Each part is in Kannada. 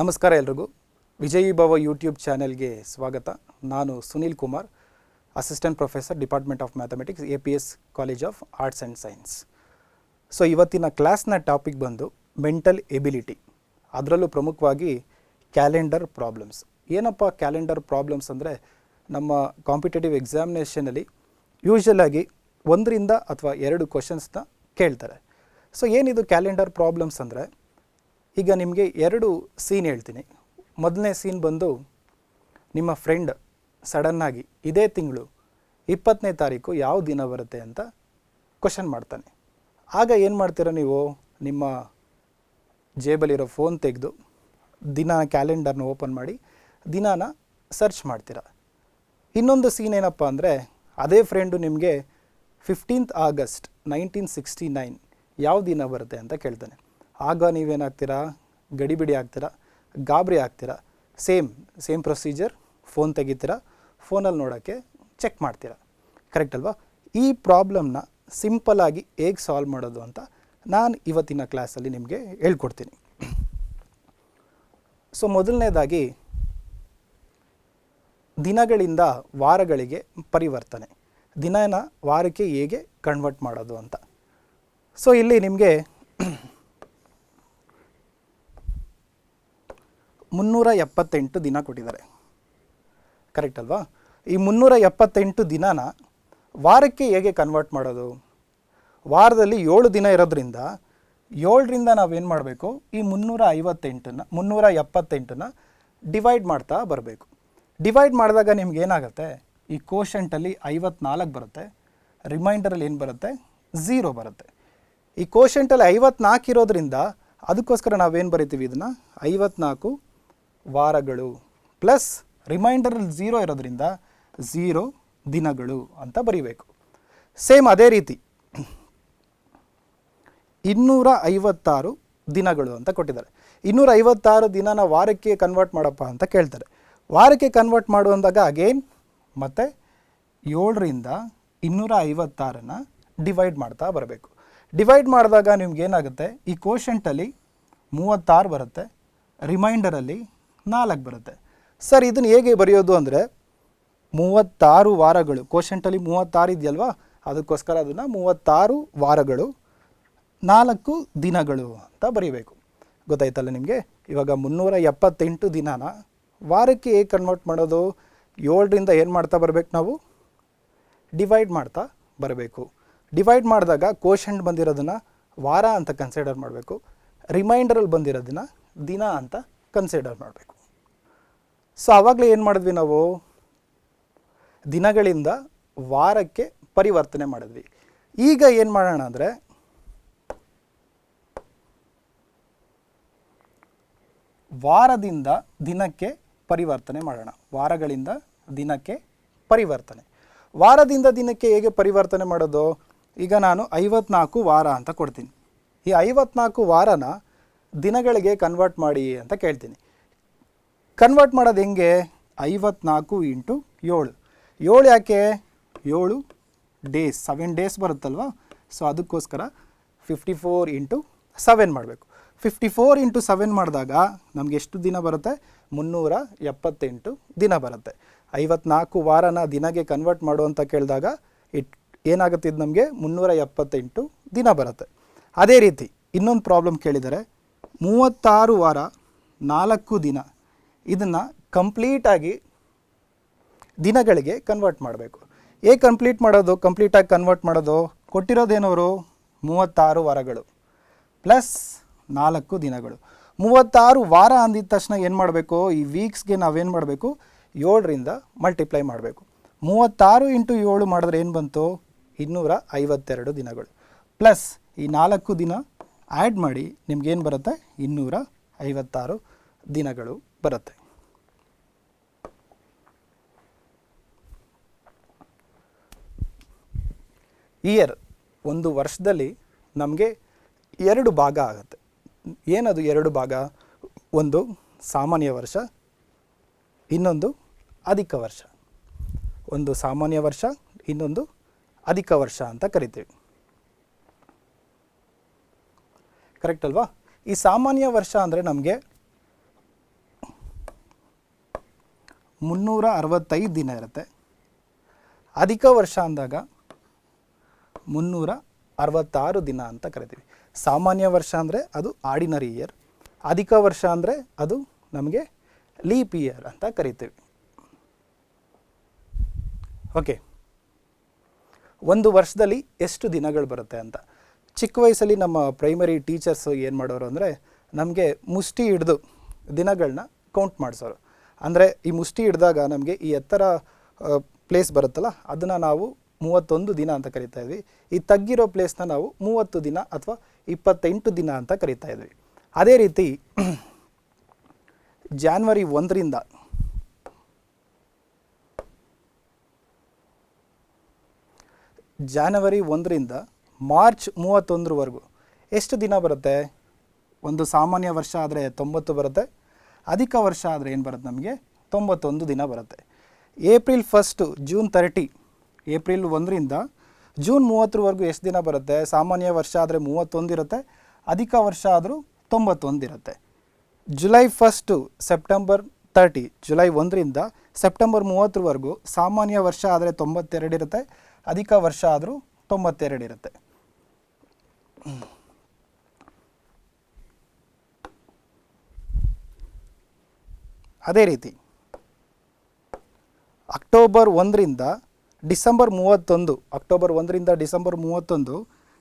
ನಮಸ್ಕಾರ ಎಲ್ರಿಗೂ. ವಿಜಯಿ ಭವ ಯೂಟ್ಯೂಬ್ ಚಾನೆಲ್ಗೆ ಸ್ವಾಗತ. ನಾನು Sunil Kumar, assistant professor, department of mathematics, A P S college of arts and science. So, ಇವತ್ತಿನ ಕ್ಲಾಸ್ನ ಟಾಪಿಕ್ ಬಂದು ಮೆಂಟಲ್ ಎಬಿಲಿಟಿ. ಅದರಲ್ಲೂ ಪ್ರಮುಖವಾಗಿ ಕ್ಯಾಲೆಂಡರ್ ಪ್ರಾಬ್ಲಮ್ಸ್. ಏನಪ್ಪ ಕ್ಯಾಲೆಂಡರ್ ಪ್ರಾಬ್ಲಮ್ಸ್ ಅಂದರೆ, ನಮ್ಮ ಕಾಂಪಿಟೇಟಿವ್ ಎಕ್ಸಾಮಿನೇಷನಲ್ಲಿ ಯೂಶ್ವಲಾಗಿ ಒಂದರಿಂದ ಅಥವಾ ಎರಡು ಕ್ವಶನ್ಸ್ನ ಕೇಳ್ತಾರೆ. ಸೊ, ಏನಿದು ಕ್ಯಾಲೆಂಡರ್ ಪ್ರಾಬ್ಲಮ್ಸ್ ಅಂದರೆ ಈಗ ನಿಮಗೆ ಎರಡು ಸೀನ್ ಹೇಳ್ತೀನಿ. ಮೊದಲನೇ ಸೀನ್ ಬಂದು ನಿಮ್ಮ ಫ್ರೆಂಡ್ ಸಡನ್ನಾಗಿ ಇದೇ ತಿಂಗಳು ಇಪ್ಪತ್ತನೇ ತಾರೀಕು ಯಾವ ದಿನ ಬರುತ್ತೆ ಅಂತ ಕ್ವಶನ್ ಮಾಡ್ತಾನೆ. ಆಗ ಏನು ಮಾಡ್ತೀರ ನೀವು? ನಿಮ್ಮ ಜೇಬಲ್ಲಿರೋ ಫೋನ್ ತೆಗೆದು ದಿನ ಕ್ಯಾಲೆಂಡರ್ನ ಓಪನ್ ಮಾಡಿ ದಿನಾನ ಸರ್ಚ್ ಮಾಡ್ತೀರ. ಇನ್ನೊಂದು ಸೀನ್ ಏನಪ್ಪ ಅಂದರೆ ಅದೇ ಫ್ರೆಂಡು ನಿಮಗೆ fifteenth August nineteen sixty nine ಯಾವ ದಿನ ಬರುತ್ತೆ ಅಂತ ಕೇಳ್ತಾನೆ. ಆಗ ನೀವೇನಾಗ್ತೀರಾ? ಗಡಿಬಿಡಿ ಆಗ್ತೀರಾ? ಗಾಬರಿ ಆಗ್ತೀರಾ? ಸೇಮ್ ಸೇಮ್ ಪ್ರೊಸೀಜರ್, ಫೋನ್ ತೆಗಿತೀರಾ? ಫೋನಲ್ಲಿ ನೋಡೋಕ್ಕೆ ಚೆಕ್ ಮಾಡ್ತೀರಾ? ಕರೆಕ್ಟ್ ಅಲ್ವಾ? ಈ ಪ್ರಾಬ್ಲಮ್ನ ಸಿಂಪಲಾಗಿ ಹೇಗೆ ಸಾಲ್ವ್ ಮಾಡೋದು ಅಂತ ನಾನು ಇವತ್ತಿನ ಕ್ಲಾಸಲ್ಲಿ ನಿಮಗೆ ಹೇಳ್ಕೊಡ್ತೀನಿ. ಸೊ, ಮೊದಲನೇದಾಗಿ ದಿನಗಳಿಂದ ವಾರಗಳಿಗೆ ಪರಿವರ್ತನೆ. ದಿನನ ವಾರಕ್ಕೆ ಹೇಗೆ ಕನ್ವರ್ಟ್ ಮಾಡೋದು ಅಂತ. ಸೊ, ಇಲ್ಲಿ ನಿಮಗೆ ಮುನ್ನೂರ ಎಪ್ಪತ್ತೆಂಟು ದಿನ ಕೊಟ್ಟಿದ್ದಾರೆ. ಕರೆಕ್ಟ್ ಅಲ್ವಾ? ಈ ಮುನ್ನೂರ ಎಪ್ಪತ್ತೆಂಟು ದಿನನ ವಾರಕ್ಕೆ ಹೇಗೆ ಕನ್ವರ್ಟ್ ಮಾಡೋದು? ವಾರದಲ್ಲಿ ಏಳು ದಿನ ಇರೋದ್ರಿಂದ ಏಳರಿಂದ ನಾವೇನು ಮಾಡಬೇಕು? ಈ ಮುನ್ನೂರ ಐವತ್ತೆಂಟನ್ನು ಮುನ್ನೂರ ಎಪ್ಪತ್ತೆಂಟನ್ನು ಡಿವೈಡ್ ಮಾಡ್ತಾ ಬರಬೇಕು. ಡಿವೈಡ್ ಮಾಡಿದಾಗ ನಿಮ್ಗೆ ಏನಾಗುತ್ತೆ? ಈ ಕೋಶಂಟಲ್ಲಿ ಐವತ್ನಾಲ್ಕು ಬರುತ್ತೆ. ರಿಮೈಂಡರಲ್ಲಿ ಏನು ಬರುತ್ತೆ? ಝೀರೋ ಬರುತ್ತೆ. ಈ ಕೋಶಂಟಲ್ಲಿ ಐವತ್ನಾಲ್ಕು ಇರೋದ್ರಿಂದ ಅದಕ್ಕೋಸ್ಕರ ನಾವೇನು ಬರಿತೀವಿ ಇದನ್ನು? ಐವತ್ನಾಲ್ಕು ವಾರಗಳು ಪ್ಲಸ್ ರಿಮೈಂಡರಲ್ಲಿ ಝೀರೋ ಇರೋದ್ರಿಂದ ಝೀರೋ ದಿನಗಳು ಅಂತ ಬರಿಬೇಕು. ಸೇಮ್ ಅದೇ ರೀತಿ ಇನ್ನೂರ ಐವತ್ತಾರು ದಿನಗಳು ಅಂತ ಕೊಟ್ಟಿದ್ದಾರೆ. ಇನ್ನೂರ ಐವತ್ತಾರು ದಿನನ ವಾರಕ್ಕೆ ಕನ್ವರ್ಟ್ ಮಾಡಪ್ಪ ಅಂತ ಕೇಳ್ತಾರೆ. ವಾರಕ್ಕೆ ಕನ್ವರ್ಟ್ ಮಾಡುವಂದಾಗ ಅಗೇನ್ ಮತ್ತು ಏಳರಿಂದ ಇನ್ನೂರ ಐವತ್ತಾರನ್ನು ಡಿವೈಡ್ ಮಾಡ್ತಾ ಬರಬೇಕು. ಡಿವೈಡ್ ಮಾಡಿದಾಗ ನಿಮ್ಗೆ ಏನಾಗುತ್ತೆ? ಈ ಕ್ವಶಂಟಲ್ಲಿ ಮೂವತ್ತಾರು ಬರುತ್ತೆ. ರಿಮೈಂಡರಲ್ಲಿ ನಾಲ್ಕು ಬರುತ್ತೆ. ಸರ್, ಇದನ್ನು ಹೇಗೆ ಬರೆಯೋದು ಅಂದರೆ ಮೂವತ್ತಾರು ವಾರಗಳು ಕೋಶಂಟಲ್ಲಿ ಮೂವತ್ತಾರು ಇದೆಯಲ್ವಾ? ಅದಕ್ಕೋಸ್ಕರ ಅದನ್ನು ಮೂವತ್ತಾರು ವಾರಗಳು, ನಾಲ್ಕು ದಿನಗಳು ಅಂತ ಬರೀಬೇಕು. ಗೊತ್ತಾಯ್ತಲ್ಲ ನಿಮಗೆ? ಇವಾಗ ಮುನ್ನೂರ ಎಪ್ಪತ್ತೆಂಟು ದಿನಾನ ವಾರಕ್ಕೆ ಹೇಗೆ ಕನ್ವರ್ಟ್ ಮಾಡೋದು? ಏಳರಿಂದ ಏನು ಮಾಡ್ತಾ ಬರಬೇಕು ನಾವು? ಡಿವೈಡ್ ಮಾಡ್ತಾ ಬರಬೇಕು. ಡಿವೈಡ್ ಮಾಡಿದಾಗ ಕೋಶಂಟ್ ಬಂದಿರೋದನ್ನು ವಾರ ಅಂತ ಕನ್ಸಿಡರ್ ಮಾಡಬೇಕು. ರಿಮೈಂಡರಲ್ಲಿ ಬಂದಿರೋದನ್ನು ದಿನ ಅಂತ ಕನ್ಸಿಡರ್ ಮಾಡಬೇಕು. ಸೊ ಆವಾಗಲೇ ಏನು ಮಾಡಿದ್ವಿ ನಾವು? ದಿನಗಳಿಂದ ವಾರಕ್ಕೆ ಪರಿವರ್ತನೆ ಮಾಡಿದ್ವಿ. ಈಗ ಏನು ಮಾಡೋಣ ಅಂದರೆ, ವಾರದಿಂದ ದಿನಕ್ಕೆ ಪರಿವರ್ತನೆ ಮಾಡೋಣ. ವಾರಗಳಿಂದ ದಿನಕ್ಕೆ ಪರಿವರ್ತನೆ. ವಾರದಿಂದ ದಿನಕ್ಕೆ ಹೇಗೆ ಪರಿವರ್ತನೆ ಮಾಡೋದು? ಈಗ ನಾನು ಐವತ್ನಾಲ್ಕು ವಾರ ಅಂತ ಕೊಡ್ತೀನಿ. ಈ ಐವತ್ನಾಲ್ಕು ವಾರನ ದಿನಗಳಿಗೆ ಕನ್ವರ್ಟ್ ಮಾಡಿ ಅಂತ ಕೇಳ್ತೀನಿ. ಕನ್ವರ್ಟ್ ಮಾಡೋದು ಹೆಂಗೆ? ಐವತ್ನಾಲ್ಕು ಇಂಟು ಏಳು. ಏಳು ಯಾಕೆ? ಏಳು ಡೇಸ್ ಸೆವೆನ್ ಡೇಸ್ ಬರುತ್ತಲ್ವ? ಸೊ ಅದಕ್ಕೋಸ್ಕರ ಫಿಫ್ಟಿ ಫೋರ್ ಇಂಟು ಸೆವೆನ್ ಮಾಡಬೇಕು. ಫಿಫ್ಟಿ ಫೋರ್ ಇಂಟು ಸೆವೆನ್ ಮಾಡಿದಾಗ ನಮಗೆ ಎಷ್ಟು ದಿನ ಬರುತ್ತೆ? ಮುನ್ನೂರ ಎಪ್ಪತ್ತೆಂಟು ದಿನ ಬರುತ್ತೆ. ಐವತ್ನಾಲ್ಕು ವಾರನ ದಿನಗೆ ಕನ್ವರ್ಟ್ ಮಾಡು ಅಂತ ಕೇಳಿದಾಗ ಇಟ್ ಏನಾಗುತ್ತೆ ಇದು ನಮಗೆ? ಮುನ್ನೂರ ಎಪ್ಪತ್ತೆಂಟು ದಿನ ಬರುತ್ತೆ. ಅದೇ ರೀತಿ ಇನ್ನೊಂದು ಪ್ರಾಬ್ಲಮ್ ಕೇಳಿದರೆ, ಮೂವತ್ತಾರು ವಾರ ನಾಲ್ಕು ದಿನ ಇದನ್ನು ಕಂಪ್ಲೀಟಾಗಿ ದಿನಗಳಿಗೆ ಕನ್ವರ್ಟ್ ಮಾಡಬೇಕು. ಹೇಗೆ ಕಂಪ್ಲೀಟ್ ಮಾಡೋದು? ಕಂಪ್ಲೀಟಾಗಿ ಕನ್ವರ್ಟ್ ಮಾಡೋದು? ಕೊಟ್ಟಿರೋದೇನವರು? ಮೂವತ್ತಾರು ವಾರಗಳು. ಪ್ಲಸ್ ನಾಲ್ಕು ದಿನಗಳು. ಮೂವತ್ತಾರು ವಾರ ಅಂದಿದ ತಕ್ಷಣ ಏನು ಮಾಡಬೇಕು? ಈ ವೀಕ್ಸ್ಗೆ ನಾವೇನು ಮಾಡಬೇಕು? ಏಳರಿಂದ ಮಲ್ಟಿಪ್ಲೈ ಮಾಡಬೇಕು. ಮೂವತ್ತಾರು ಇಂಟು ಏಳು ಮಾಡಿದ್ರೆ ಏನು ಬಂತು? ಇನ್ನೂರ ಐವತ್ತೆರಡು ದಿನಗಳು. ಪ್ಲಸ್ ಈ ನಾಲ್ಕು ದಿನ ಆ್ಯಡ್ ಮಾಡಿ ನಿಮ್ಗೇನು ಬರುತ್ತೆ? ಇನ್ನೂರ ಐವತ್ತಾರು ದಿನಗಳು ಬರುತ್ತೆ. ಇಯರ್ ಒಂದು ವರ್ಷದಲ್ಲಿ ನಮಗೆ ಎರಡು ಭಾಗ ಆಗುತ್ತೆ. ಏನದು ಎರಡು ಭಾಗ? ಒಂದು ಸಾಮಾನ್ಯ ವರ್ಷ, ಇನ್ನೊಂದು ಅಧಿಕ ವರ್ಷ. ಒಂದು ಸಾಮಾನ್ಯ ವರ್ಷ, ಇನ್ನೊಂದು ಅಧಿಕ ವರ್ಷ ಅಂತ ಕರಿತೀವಿ. ಕರೆಕ್ಟ್ ಅಲ್ವಾ? ಈ ಸಾಮಾನ್ಯ ವರ್ಷ ಅಂದರೆ ನಮಗೆ ಮುನ್ನೂರ ಅರವತ್ತೈದು ದಿನ ಇರುತ್ತೆ. ಅಧಿಕ ವರ್ಷ ಅಂದಾಗ ಮುನ್ನೂರ ಅರವತ್ತಾರು ದಿನ ಅಂತ ಕರಿತೀವಿ. ಸಾಮಾನ್ಯ ವರ್ಷ ಅಂದರೆ ಅದು ಆರ್ಡಿನರಿ ಇಯರ್ ಅಧಿಕ ವರ್ಷ ಅಂದರೆ ಅದು ನಮಗೆ ಲೀಪ್ ಇಯರ್ ಅಂತ ಕರಿತೀವಿ. ಓಕೆ ಒಂದು ವರ್ಷದಲ್ಲಿ ಎಷ್ಟು ದಿನಗಳು ಬರುತ್ತೆ ಅಂತ. ಚಿಕ್ಕ ವಯಸ್ಸಲ್ಲಿ ನಮ್ಮ ಪ್ರೈಮರಿ ಟೀಚರ್ಸು ಏನು ಮಾಡೋರು ಅಂದರೆ ನಮಗೆ ಮುಷ್ಟಿ ಹಿಡಿದು ದಿನಗಳನ್ನ ಕೌಂಟ್ ಮಾಡಿಸೋರು. ಅಂದರೆ ಈ ಮುಷ್ಟಿ ಹಿಡಿದಾಗ ನಮಗೆ ಈ ಎತ್ತರ ಪ್ಲೇಸ್ ಬರುತ್ತಲ್ಲ, ಅದನ್ನು ನಾವು ಮೂವತ್ತೊಂದು ದಿನ ಅಂತ ಕರಿತಾ ಇದ್ವಿ. ಈ ತಗ್ಗಿರೋ ಪ್ಲೇಸ್ನ ನಾವು ಮೂವತ್ತು ದಿನ ಅಥವಾ ಇಪ್ಪತ್ತೆಂಟು ದಿನ ಅಂತ ಕರಿತಾ ಇದ್ವಿ. ಅದೇ ರೀತಿ ಜಾನ್ವರಿ ಒಂದರಿಂದ ಜಾನವರಿ ಒಂದರಿಂದ ಮಾರ್ಚ್ ಮೂವತ್ತೊಂದರವರೆಗೂ ಎಷ್ಟು ದಿನ ಬರುತ್ತೆ? ಒಂದು ಸಾಮಾನ್ಯ ವರ್ಷ ಆದರೆ ತೊಂಬತ್ತು ಬರುತ್ತೆ. ಅಧಿಕ ವರ್ಷ ಆದರೆ ಏನು ಬರುತ್ತೆ ನಮಗೆ? ತೊಂಬತ್ತೊಂದು ದಿನ ಬರುತ್ತೆ. April first June thirty April ಒಂದರಿಂದ ಜೂನ್ ಮೂವತ್ತರವರೆಗೂ ಎಷ್ಟು ದಿನ ಬರುತ್ತೆ? ಸಾಮಾನ್ಯ ವರ್ಷ ಆದರೆ ಮೂವತ್ತೊಂದು ಇರುತ್ತೆ, ಅಧಿಕ ವರ್ಷ ಆದರೂ ತೊಂಬತ್ತೊಂದು ಇರುತ್ತೆ. July first September thirty July ಒಂದರಿಂದ ಸೆಪ್ಟೆಂಬರ್ ಮೂವತ್ತರವರೆಗೂ ಸಾಮಾನ್ಯ ವರ್ಷ ಆದರೆ ತೊಂಬತ್ತೆರಡು ಇರುತ್ತೆ, ಅಧಿಕ ವರ್ಷ ಆದರೂ ತೊಂಬತ್ತೆರಡು ಇರುತ್ತೆ. ಅದೇ ರೀತಿ, ಅಕ್ಟೋಬರ್ ಒಂದರಿಂದ ಡಿಸೆಂಬರ್ ಮೂವತ್ತೊಂದು, ಅಕ್ಟೋಬರ್ ಒಂದರಿಂದ ಡಿಸೆಂಬರ್ ಮೂವತ್ತೊಂದು,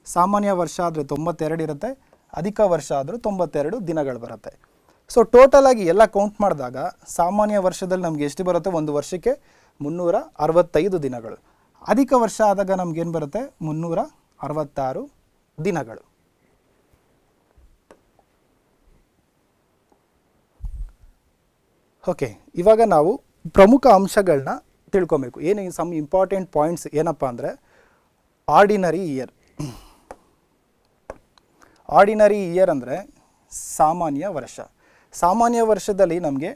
ಸಾಮಾನ್ಯ ವರ್ಷ ಆದರೆ ತೊಂಬತ್ತೆರಡು ಇರುತ್ತೆ, ಅಧಿಕ ವರ್ಷ ಆದರೂ ತೊಂಬತ್ತೆರಡು ದಿನಗಳು ಬರುತ್ತೆ. ಸೊ ಟೋಟಲ್ ಆಗಿ ಎಲ್ಲ ಕೌಂಟ್ ಮಾಡಿದಾಗ ಸಾಮಾನ್ಯ ವರ್ಷದಲ್ಲಿ ನಮಗೆ ಎಷ್ಟು ಬರುತ್ತೆ? ಒಂದು ವರ್ಷಕ್ಕೆ ಮುನ್ನೂರ ಅರವತ್ತೈದು ದಿನಗಳು. ಅಧಿಕ ವರ್ಷ ಆದಾಗ ನಮಗೇನು ಬರುತ್ತೆ? ಮುನ್ನೂರ ಅರವತ್ತಾರು ದಿನಗಳು. ಓಕೆ ಇವಾಗ ನಾವು ಪ್ರಮುಖ ಅಂಶಗಳನ್ನ ತಿಳ್ಕೊಬೇಕು. ಏನು ಸಮ್ ಇಂಪಾರ್ಟೆಂಟ್ ಪಾಯಿಂಟ್ಸ್ ಏನಪ್ಪ ಅಂದರೆ ಆರ್ಡಿನರಿ ಇಯರ್ ಆರ್ಡಿನರಿ ಇಯರ್ ಅಂದರೆ ಸಾಮಾನ್ಯ ವರ್ಷ. ಸಾಮಾನ್ಯ ವರ್ಷದಲ್ಲಿ ನಮಗೆ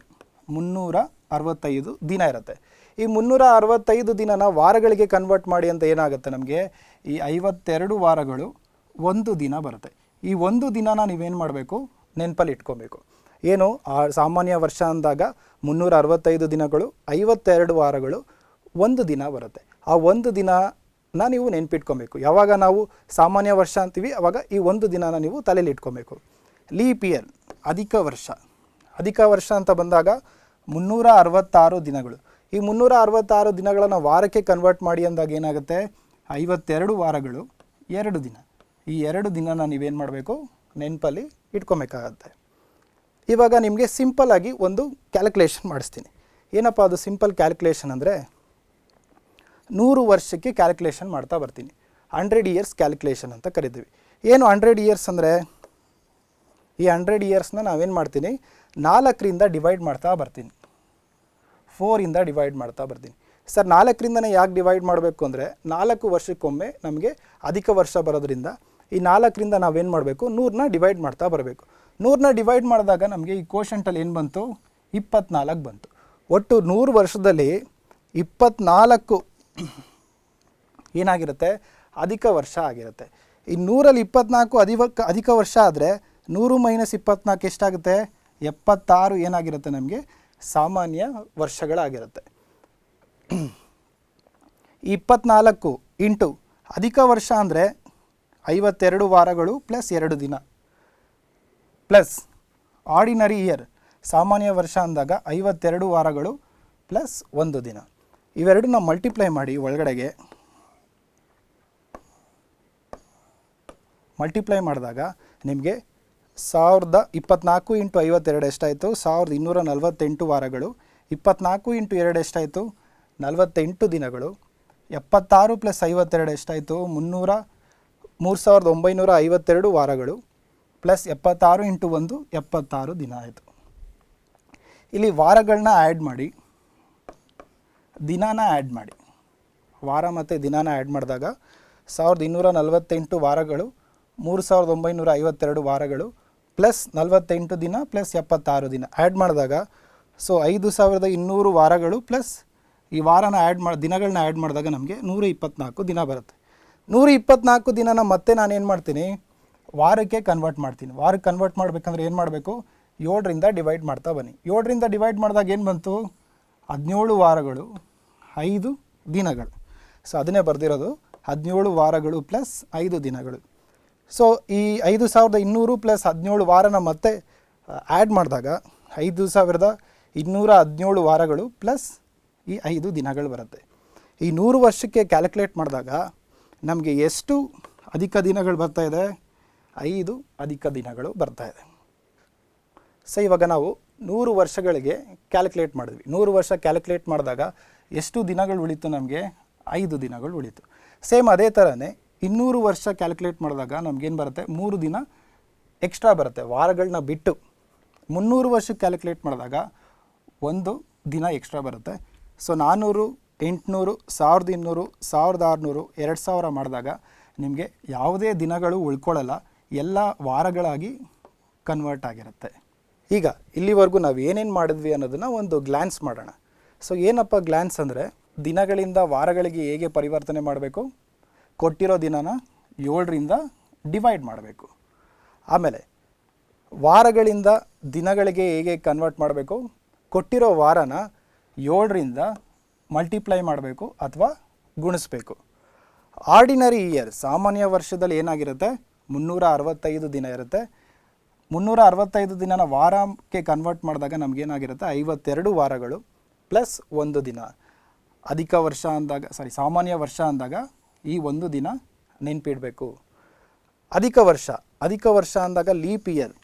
ಮುನ್ನೂರ ಅರವತ್ತೈದು ದಿನ ಇರುತ್ತೆ. ಈ ಮುನ್ನೂರ ಅರವತ್ತೈದು ದಿನನ ವಾರಗಳಿಗೆ ಕನ್ವರ್ಟ್ ಮಾಡಿ ಅಂತ ಏನಾಗುತ್ತೆ ನಮಗೆ? ಈ ಐವತ್ತೆರಡು ವಾರಗಳು ಒಂದು ದಿನ ಬರುತ್ತೆ. ಈ ಒಂದು ದಿನನ ನೀವೇನು ಮಾಡಬೇಕು? ನೆನಪಲ್ಲಿ ಇಟ್ಕೊಬೇಕು. ಏನು, ಆ ಸಾಮಾನ್ಯ ವರ್ಷ ಅಂದಾಗ ಮುನ್ನೂರ ಅರವತ್ತೈದು ದಿನಗಳು, ಐವತ್ತೆರಡು ವಾರಗಳು, ಒಂದು ದಿನ ಬರುತ್ತೆ. ಆ ಒಂದು ದಿನನ ನೀವು ನೆನ್ಪಿಟ್ಕೊಬೇಕು. ಯಾವಾಗ ನಾವು ಸಾಮಾನ್ಯ ವರ್ಷ ಅಂತೀವಿ, ಅವಾಗ ಈ ಒಂದು ದಿನನ ನೀವು ತಲೆಯಲ್ಲಿ ಇಟ್ಕೊಬೇಕು. ಲೀಪ್ ಇಯರ್ ಅಧಿಕ ವರ್ಷ. ಅಧಿಕ ವರ್ಷ ಅಂತ ಬಂದಾಗ ಮುನ್ನೂರ ಅರವತ್ತಾರು ದಿನಗಳು. ಈ ಮುನ್ನೂರ ಅರವತ್ತಾರು ದಿನಗಳನ್ನು ವಾರಕ್ಕೆ ಕನ್ವರ್ಟ್ ಮಾಡಿ ಅಂದಾಗ ಏನಾಗುತ್ತೆ? ಐವತ್ತೆರಡು ವಾರಗಳು, ಎರಡು ದಿನ. ಈ ಎರಡು ದಿನನ ನೀವೇನು ಮಾಡಬೇಕು? ನೆನಪಲ್ಲಿ ಇಟ್ಕೊಬೇಕಾಗತ್ತೆ. ಇವಾಗ ನಿಮಗೆ ಸಿಂಪಲ್ ಆಗಿ ಒಂದು ಕ್ಯಾಲ್ಕುಲೇಷನ್ ಮಾಡಿಸ್ತೀನಿ. ಏನಪ್ಪ ಅದು ಸಿಂಪಲ್ ಕ್ಯಾಲ್ಕುಲೇಷನ್ ಅಂದರೆ ನೂರು ವರ್ಷಕ್ಕೆ ಕ್ಯಾಲ್ಕುಲೇಷನ್ ಮಾಡ್ತಾ ಬರ್ತೀನಿ. ಹಂಡ್ರೆಡ್ ಇಯರ್ಸ್ ಕ್ಯಾಲ್ಕುಲೇಷನ್ ಅಂತ ಕರಿತೀವಿ. ಏನು ಹಂಡ್ರೆಡ್ ಇಯರ್ಸ್ ಅಂದರೆ? ಈ ಹಂಡ್ರೆಡ್ ಇಯರ್ಸ್ನ ನಾವೇನು ಮಾಡ್ತೀನಿ? ನಾಲ್ಕರಿಂದ ಡಿವೈಡ್ ಮಾಡ್ತಾ ಬರ್ತೀನಿ. ಫೋರಿಂದ ಡಿವೈಡ್ ಮಾಡ್ತಾ ಬರ್ತೀನಿ. ಸರ್, ನಾಲ್ಕರಿಂದನೇ ಯಾಕೆ ಡಿವೈಡ್ ಮಾಡಬೇಕು ಅಂದರೆ ನಾಲ್ಕು ವರ್ಷಕ್ಕೊಮ್ಮೆ ನಮಗೆ ಅಧಿಕ ವರ್ಷ ಬರೋದ್ರಿಂದ ಈ ನಾಲ್ಕರಿಂದ ನಾವೇನು ಮಾಡಬೇಕು? ನೂರನ್ನ ಡಿವೈಡ್ ಮಾಡ್ತಾ ಬರಬೇಕು. ನೂರನ್ನ ಡಿವೈಡ್ ಮಾಡಿದಾಗ ನಮಗೆ ಈ ಕೋಶಂಟಲ್ಲಿ ಏನು ಬಂತು? ಇಪ್ಪತ್ನಾಲ್ಕು ಬಂತು. ಒಟ್ಟು ನೂರು ವರ್ಷದಲ್ಲಿ ಇಪ್ಪತ್ನಾಲ್ಕು ಏನಾಗಿರುತ್ತೆ? ಅಧಿಕ ವರ್ಷ ಆಗಿರುತ್ತೆ. ಈ ನೂರಲ್ಲಿ ಇಪ್ಪತ್ನಾಲ್ಕು ಅಧಿಕ ಅಧಿಕ ವರ್ಷ ಆದರೆ ನೂರು ಮೈನಸ್ ಇಪ್ಪತ್ನಾಲ್ಕು ಎಷ್ಟಾಗುತ್ತೆ? ಎಪ್ಪತ್ತಾರು ಏನಾಗಿರುತ್ತೆ ನಮಗೆ? ಸಾಮಾನ್ಯ ವರ್ಷಗಳಾಗಿರುತ್ತೆ. ಇಪ್ಪತ್ನಾಲ್ಕು ಇಂಟು ಅಧಿಕ ವರ್ಷ ಅಂದರೆ ಐವತ್ತೆರಡು ವಾರಗಳು ಪ್ಲಸ್ ಎರಡು ದಿನ. ಪ್ಲಸ್ ಆರ್ಡಿನರಿ ಇಯರ್ ಸಾಮಾನ್ಯ ವರ್ಷ ಅಂದಾಗ ಐವತ್ತೆರಡು ವಾರಗಳು ಪ್ಲಸ್ ಒಂದು ದಿನ. ಇವೆರಡನ್ನ ಮಲ್ಟಿಪ್ಲೈ ಮಾಡಿ ಒಳಗಡೆಗೆ ಮಲ್ಟಿಪ್ಲೈ ಮಾಡಿದಾಗ ನಿಮಗೆ ಸಾವಿರದ ಇಪ್ಪತ್ನಾಲ್ಕು ಇಂಟು ಐವತ್ತೆರಡು ಎಷ್ಟಾಯಿತು? ಸಾವಿರದ ಇನ್ನೂರ ನಲವತ್ತೆಂಟು ವಾರಗಳು. ಇಪ್ಪತ್ನಾಲ್ಕು ಇಂಟು ಎರಡು ಎಷ್ಟಾಯಿತು? ನಲವತ್ತೆಂಟು ದಿನಗಳು. ಎಪ್ಪತ್ತಾರು ಪ್ಲಸ್ ಐವತ್ತೆರಡು ಎಷ್ಟಾಯಿತು? ಮುನ್ನೂರ, ಮೂರು ಸಾವಿರದ ಒಂಬೈನೂರ ಐವತ್ತೆರಡು ವಾರಗಳು. ಪ್ಲಸ್ ಎಪ್ಪತ್ತಾರು ಇಂಟು ಒಂದು, ಎಪ್ಪತ್ತಾರು ದಿನ ಆಯಿತು. ಇಲ್ಲಿ ವಾರಗಳನ್ನ ಆ್ಯಡ್ ಮಾಡಿ, ದಿನಾನ ಆ್ಯಡ್ ಮಾಡಿ. ವಾರ ಮತ್ತು ದಿನಾನ ಆ್ಯಡ್ ಮಾಡಿದಾಗ ಸಾವಿರದ ಇನ್ನೂರ ನಲವತ್ತೆಂಟು ವಾರಗಳು, ಮೂರು ಸಾವಿರದ ಒಂಬೈನೂರ ಐವತ್ತೆರಡು ವಾರಗಳು, ಪ್ಲಸ್ ನಲವತ್ತೆಂಟು ದಿನ, ಪ್ಲಸ್ ಎಪ್ಪತ್ತಾರು ದಿನ. ಆ್ಯಡ್ ಮಾಡಿದಾಗ, ಸೊ ಐದು ಸಾವಿರದ ಇನ್ನೂರು ವಾರಗಳು ಪ್ಲಸ್ ಈ ವಾರನ ಆ್ಯಡ್ ಮಾಡಿ ದಿನಗಳನ್ನ ಆ್ಯಡ್ ಮಾಡಿದಾಗ ನಮಗೆ ನೂರ ಇಪ್ಪತ್ನಾಲ್ಕು ದಿನ ಬರುತ್ತೆ. ನೂರ ಇಪ್ಪತ್ನಾಲ್ಕು ದಿನನ ಮತ್ತೆ ನಾನೇನು ಮಾಡ್ತೀನಿ? ವಾರಕ್ಕೆ ಕನ್ವರ್ಟ್ ಮಾಡ್ತೀನಿ. ವಾರಕ್ಕೆ ಕನ್ವರ್ಟ್ ಮಾಡಬೇಕಂದ್ರೆ ಏನು ಮಾಡಬೇಕು? ಏಳರಿಂದ ಡಿವೈಡ್ ಮಾಡ್ತಾ ಬನ್ನಿ. ಏಳರಿಂದ ಡಿವೈಡ್ ಮಾಡಿದಾಗ ಏನು ಬಂತು? ಹದಿನೇಳು ವಾರಗಳು, ಐದು ದಿನಗಳು. ಸೊ ಅದನ್ನೇ ಬರೆದಿರೋದು. ಹದಿನೇಳು ವಾರಗಳು ಪ್ಲಸ್ ಐದು ದಿನಗಳು. ಸೊ ಈ ಐದು ಸಾವಿರದ ಇನ್ನೂರು ಪ್ಲಸ್ ಹದಿನೇಳು ವಾರನ ಮತ್ತೆ ಆ್ಯಡ್ ಮಾಡಿದಾಗ ಐದು ಸಾವಿರದ ಇನ್ನೂರ ಹದಿನೇಳು ವಾರಗಳು ಪ್ಲಸ್ ಈ ಐದು ದಿನಗಳು ಬರುತ್ತೆ. ಈ ನೂರು ವರ್ಷಕ್ಕೆ ಕ್ಯಾಲ್ಕುಲೇಟ್ ಮಾಡಿದಾಗ ನಮಗೆ ಎಷ್ಟು ಅಧಿಕ ದಿನಗಳು ಬರ್ತಾ ಇದೆ? ಐದು ಅಧಿಕ ದಿನಗಳು ಬರ್ತಾ ಇದೆ. ಸೊ ಇವಾಗ ನಾವು ನೂರು ವರ್ಷಗಳಿಗೆ ಕ್ಯಾಲ್ಕುಲೇಟ್ ಮಾಡಿದ್ವಿ. ನೂರು ವರ್ಷ ಕ್ಯಾಲ್ಕುಲೇಟ್ ಮಾಡಿದಾಗ ಎಷ್ಟು ದಿನಗಳು ಉಳಿತು ನಮಗೆ? ಐದು ದಿನಗಳು ಉಳಿತು. ಸೇಮ್ ಅದೇ ಥರನೇ ಇನ್ನೂರು ವರ್ಷ ಕ್ಯಾಲ್ಕುಲೇಟ್ ಮಾಡಿದಾಗ ನಮಗೇನು ಬರುತ್ತೆ? ಮೂರು ದಿನ ಎಕ್ಸ್ಟ್ರಾ ಬರುತ್ತೆ ವಾರಗಳನ್ನ ಬಿಟ್ಟು. ಮುನ್ನೂರು ವರ್ಷ ಕ್ಯಾಲ್ಕುಲೇಟ್ ಮಾಡಿದಾಗ ಒಂದು ದಿನ ಎಕ್ಸ್ಟ್ರಾ ಬರುತ್ತೆ. ಸೊ ನಾನ್ನೂರು ಎಂಟುನೂರು, ಸಾವಿರದ ಇನ್ನೂರು, ಸಾವಿರದ ಆರುನೂರು, ಎರಡು ಸಾವಿರ ಮಾಡಿದಾಗ ನಿಮಗೆ ಯಾವುದೇ ದಿನಗಳು ಉಳ್ಕೊಳ್ಳಲ್ಲ. ಎಲ್ಲ ವಾರಗಳಾಗಿ ಕನ್ವರ್ಟ್ ಆಗಿರುತ್ತೆ. ಈಗ ಇಲ್ಲಿವರೆಗೂ ನಾವು ಏನೇನು ಮಾಡಿದ್ವಿ ಅನ್ನೋದನ್ನು ಒಂದು ಗ್ಲ್ಯಾನ್ಸ್ ಮಾಡೋಣ. ಸೊ ಏನಪ್ಪ ಗ್ಲ್ಯಾನ್ಸ್ ಅಂದರೆ ದಿನಗಳಿಂದ ವಾರಗಳಿಗೆ ಹೇಗೆ ಪರಿವರ್ತನೆ ಮಾಡಬೇಕು? ಕೊಟ್ಟಿರೋ ದಿನನ ಏಳರಿಂದ ಡಿವೈಡ್ ಮಾಡಬೇಕು. ಆಮೇಲೆ ವಾರಗಳಿಂದ ದಿನಗಳಿಗೆ ಹೇಗೆ ಕನ್ವರ್ಟ್ ಮಾಡಬೇಕು? ಕೊಟ್ಟಿರೋ ವಾರನ ಏಳರಿಂದ ಮಲ್ಟಿಪ್ಲೈ ಮಾಡಬೇಕು ಅಥವಾ ಗುಣಿಸ್ಬೇಕು. ಆರ್ಡಿನರಿ ಇಯರ್ ಸಾಮಾನ್ಯ ವರ್ಷದಲ್ಲಿ ಏನಾಗಿರುತ್ತೆ? ಮುನ್ನೂರ ಅರವತ್ತೈದು ದಿನ ಇರುತ್ತೆ. ಮುನ್ನೂರ ಅರವತ್ತೈದು ದಿನನ ವಾರಕ್ಕೆ ಕನ್ವರ್ಟ್ ಮಾಡಿದಾಗ ನಮಗೇನಾಗಿರುತ್ತೆ? ಐವತ್ತೆರಡು ವಾರಗಳು ಪ್ಲಸ್ ಒಂದು ದಿನ. ಅಧಿಕ ವರ್ಷ ಅಂದಾಗ ಸಾರಿ ಸಾಮಾನ್ಯ ವರ್ಷ ಅಂದಾಗ ಈ ಒಂದು ದಿನ ನೆನಪಿಡಬೇಕು. ಅಧಿಕ ವರ್ಷ ಅಧಿಕ ವರ್ಷ ಅಂದಾಗ ಲೀಪ್ ಇಯರ್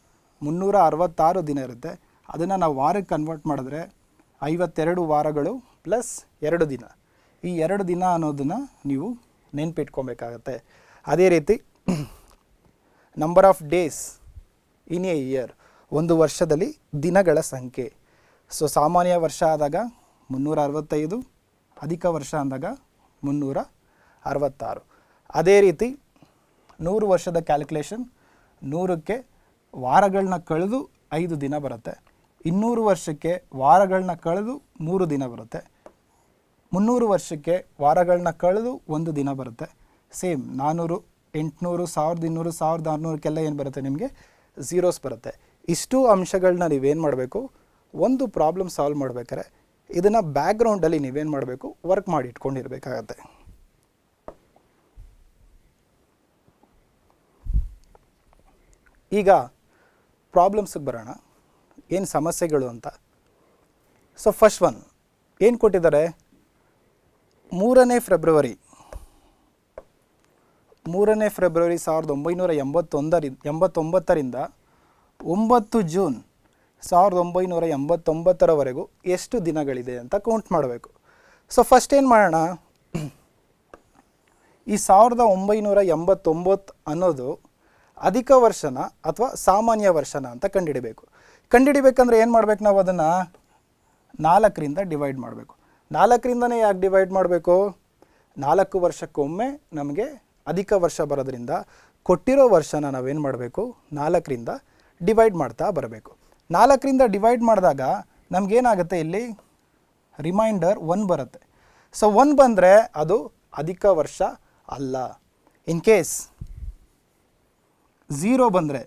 ಮುನ್ನೂರ ಅರವತ್ತಾರು ದಿನ ಇರುತ್ತೆ. ಅದನ್ನು ನಾವು ವಾರಕ್ಕೆ ಕನ್ವರ್ಟ್ ಮಾಡಿದ್ರೆ ಐವತ್ತೆರಡು ವಾರಗಳು ಪ್ಲಸ್ ಎರಡು ದಿನ. ಈ ಎರಡು ದಿನ ಅನ್ನೋದನ್ನು ನೀವು ನೆನ್ಪಿಟ್ಕೊಬೇಕಾಗತ್ತೆ. ಅದೇ ರೀತಿ number of days in a year ಒಂದು ವರ್ಷದಲ್ಲಿ ದಿನಗಳ ಸಂಖ್ಯೆ. ಸೊ ಸಾಮಾನ್ಯ ವರ್ಷ ಆದಾಗ ಮುನ್ನೂರ ಅರವತ್ತೈದು ಅಧಿಕ ವರ್ಷ ಅಂದಾಗ ಮುನ್ನೂರ ಅರವತ್ತಾರು ಅದೇ ರೀತಿ ನೂರು ವರ್ಷದ ಕ್ಯಾಲ್ಕುಲೇಷನ್ ನೂರಕ್ಕೆ ವಾರಗಳನ್ನ ಕಳೆದು ಐದು ದಿನ ಬರುತ್ತೆ. ಇನ್ನೂರು ವರ್ಷಕ್ಕೆ ವಾರಗಳನ್ನ ಕಳೆದು ಮೂರು ದಿನ ಬರುತ್ತೆ. ಮುನ್ನೂರು ವರ್ಷಕ್ಕೆ ವಾರಗಳನ್ನ ಕಳೆದು ಒಂದು ದಿನ ಬರುತ್ತೆ. ಸೇಮ್ ನಾನ್ನೂರು ಎಂಟುನೂರು, ಸಾವಿರದ ಇನ್ನೂರು, ಸಾವಿರದ ಆರುನೂರಕ್ಕೆಲ್ಲ ಏನು ಬರುತ್ತೆ ನಿಮಗೆ? ಝೀರೋಸ್ ಬರುತ್ತೆ. ಇಷ್ಟು ಅಂಶಗಳನ್ನ ನೀವೇನು ಮಾಡಬೇಕು? ಒಂದು ಪ್ರಾಬ್ಲಮ್ ಸಾಲ್ವ್ ಮಾಡ್ಬೇಕಾದ್ರೆ ಇದನ್ನು ಬ್ಯಾಕ್ಗ್ರೌಂಡಲ್ಲಿ ನೀವೇನು ಮಾಡಬೇಕು? ವರ್ಕ್ ಮಾಡಿ ಇಟ್ಕೊಂಡಿರಬೇಕಾಗತ್ತೆ. ಈಗ ಪ್ರಾಬ್ಲಮ್ಸಿಗೆ ಬರೋಣ. ಏನು ಸಮಸ್ಯೆಗಳು ಅಂತ. ಸೊ ಫಸ್ಟ್ ಒನ್ ಏನು ಕೊಟ್ಟಿದ್ದಾರೆ? ಮೂರನೇ ಫೆಬ್ರವರಿ ಮೂರನೇ ಫೆಬ್ರವರಿ ಸಾವಿರದ ಒಂಬೈನೂರ ಎಂಬತ್ತೊಂದರಿ, ಎಂಬತ್ತೊಂಬತ್ತರಿಂದ ಒಂಬತ್ತು ಜೂನ್ ಸಾವಿರದ ಒಂಬೈನೂರ ಎಂಬತ್ತೊಂಬತ್ತರವರೆಗೂ ಎಷ್ಟು ದಿನಗಳಿದೆ ಅಂತ ಕೌಂಟ್ ಮಾಡಬೇಕು. ಸೊ ಫಸ್ಟ್ ಏನು ಮಾಡೋಣ? ಈ ಸಾವಿರದ ಒಂಬೈನೂರ ಎಂಬತ್ತೊಂಬತ್ತು ಅನ್ನೋದು ಅಧಿಕ ವರ್ಷನ ಅಥವಾ ಸಾಮಾನ್ಯ ವರ್ಷನ ಅಂತ ಕಂಡುಹಿಡಬೇಕು ಕಂಡುಹಿಡಬೇಕಂದ್ರೆ ಏನು ಮಾಡ್ಬೇಕು ನಾವು ಅದನ್ನು? ನಾಲ್ಕರಿಂದ ಡಿವೈಡ್ ಮಾಡಬೇಕು. ನಾಲ್ಕರಿಂದನೇ ಯಾಕೆ ಡಿವೈಡ್ ಮಾಡಬೇಕು? ನಾಲ್ಕು ವರ್ಷಕ್ಕೊಮ್ಮೆ ನಮಗೆ ಅಧಿಕ ವರ್ಷ ಬರೋದ್ರಿಂದ ಕೊಟ್ಟಿರೋ ವರ್ಷನ ನಾವೇನು ಮಾಡಬೇಕು? ನಾಲ್ಕರಿಂದ ಡಿವೈಡ್ ಮಾಡ್ತಾ ಬರಬೇಕು. ನಾಲ್ಕರಿಂದ ಡಿವೈಡ್ ಮಾಡಿದಾಗ ನಮಗೇನಾಗುತ್ತೆ ಇಲ್ಲಿ? ರಿಮೈಂಡರ್ ಒನ್ ಬರುತ್ತೆ. ಸೊ ಒನ್ ಬಂದರೆ ಅದು ಅಧಿಕ ವರ್ಷ ಅಲ್ಲ. ಇನ್ ಕೇಸ್ ಝೀರೋ ಬಂದರೆ,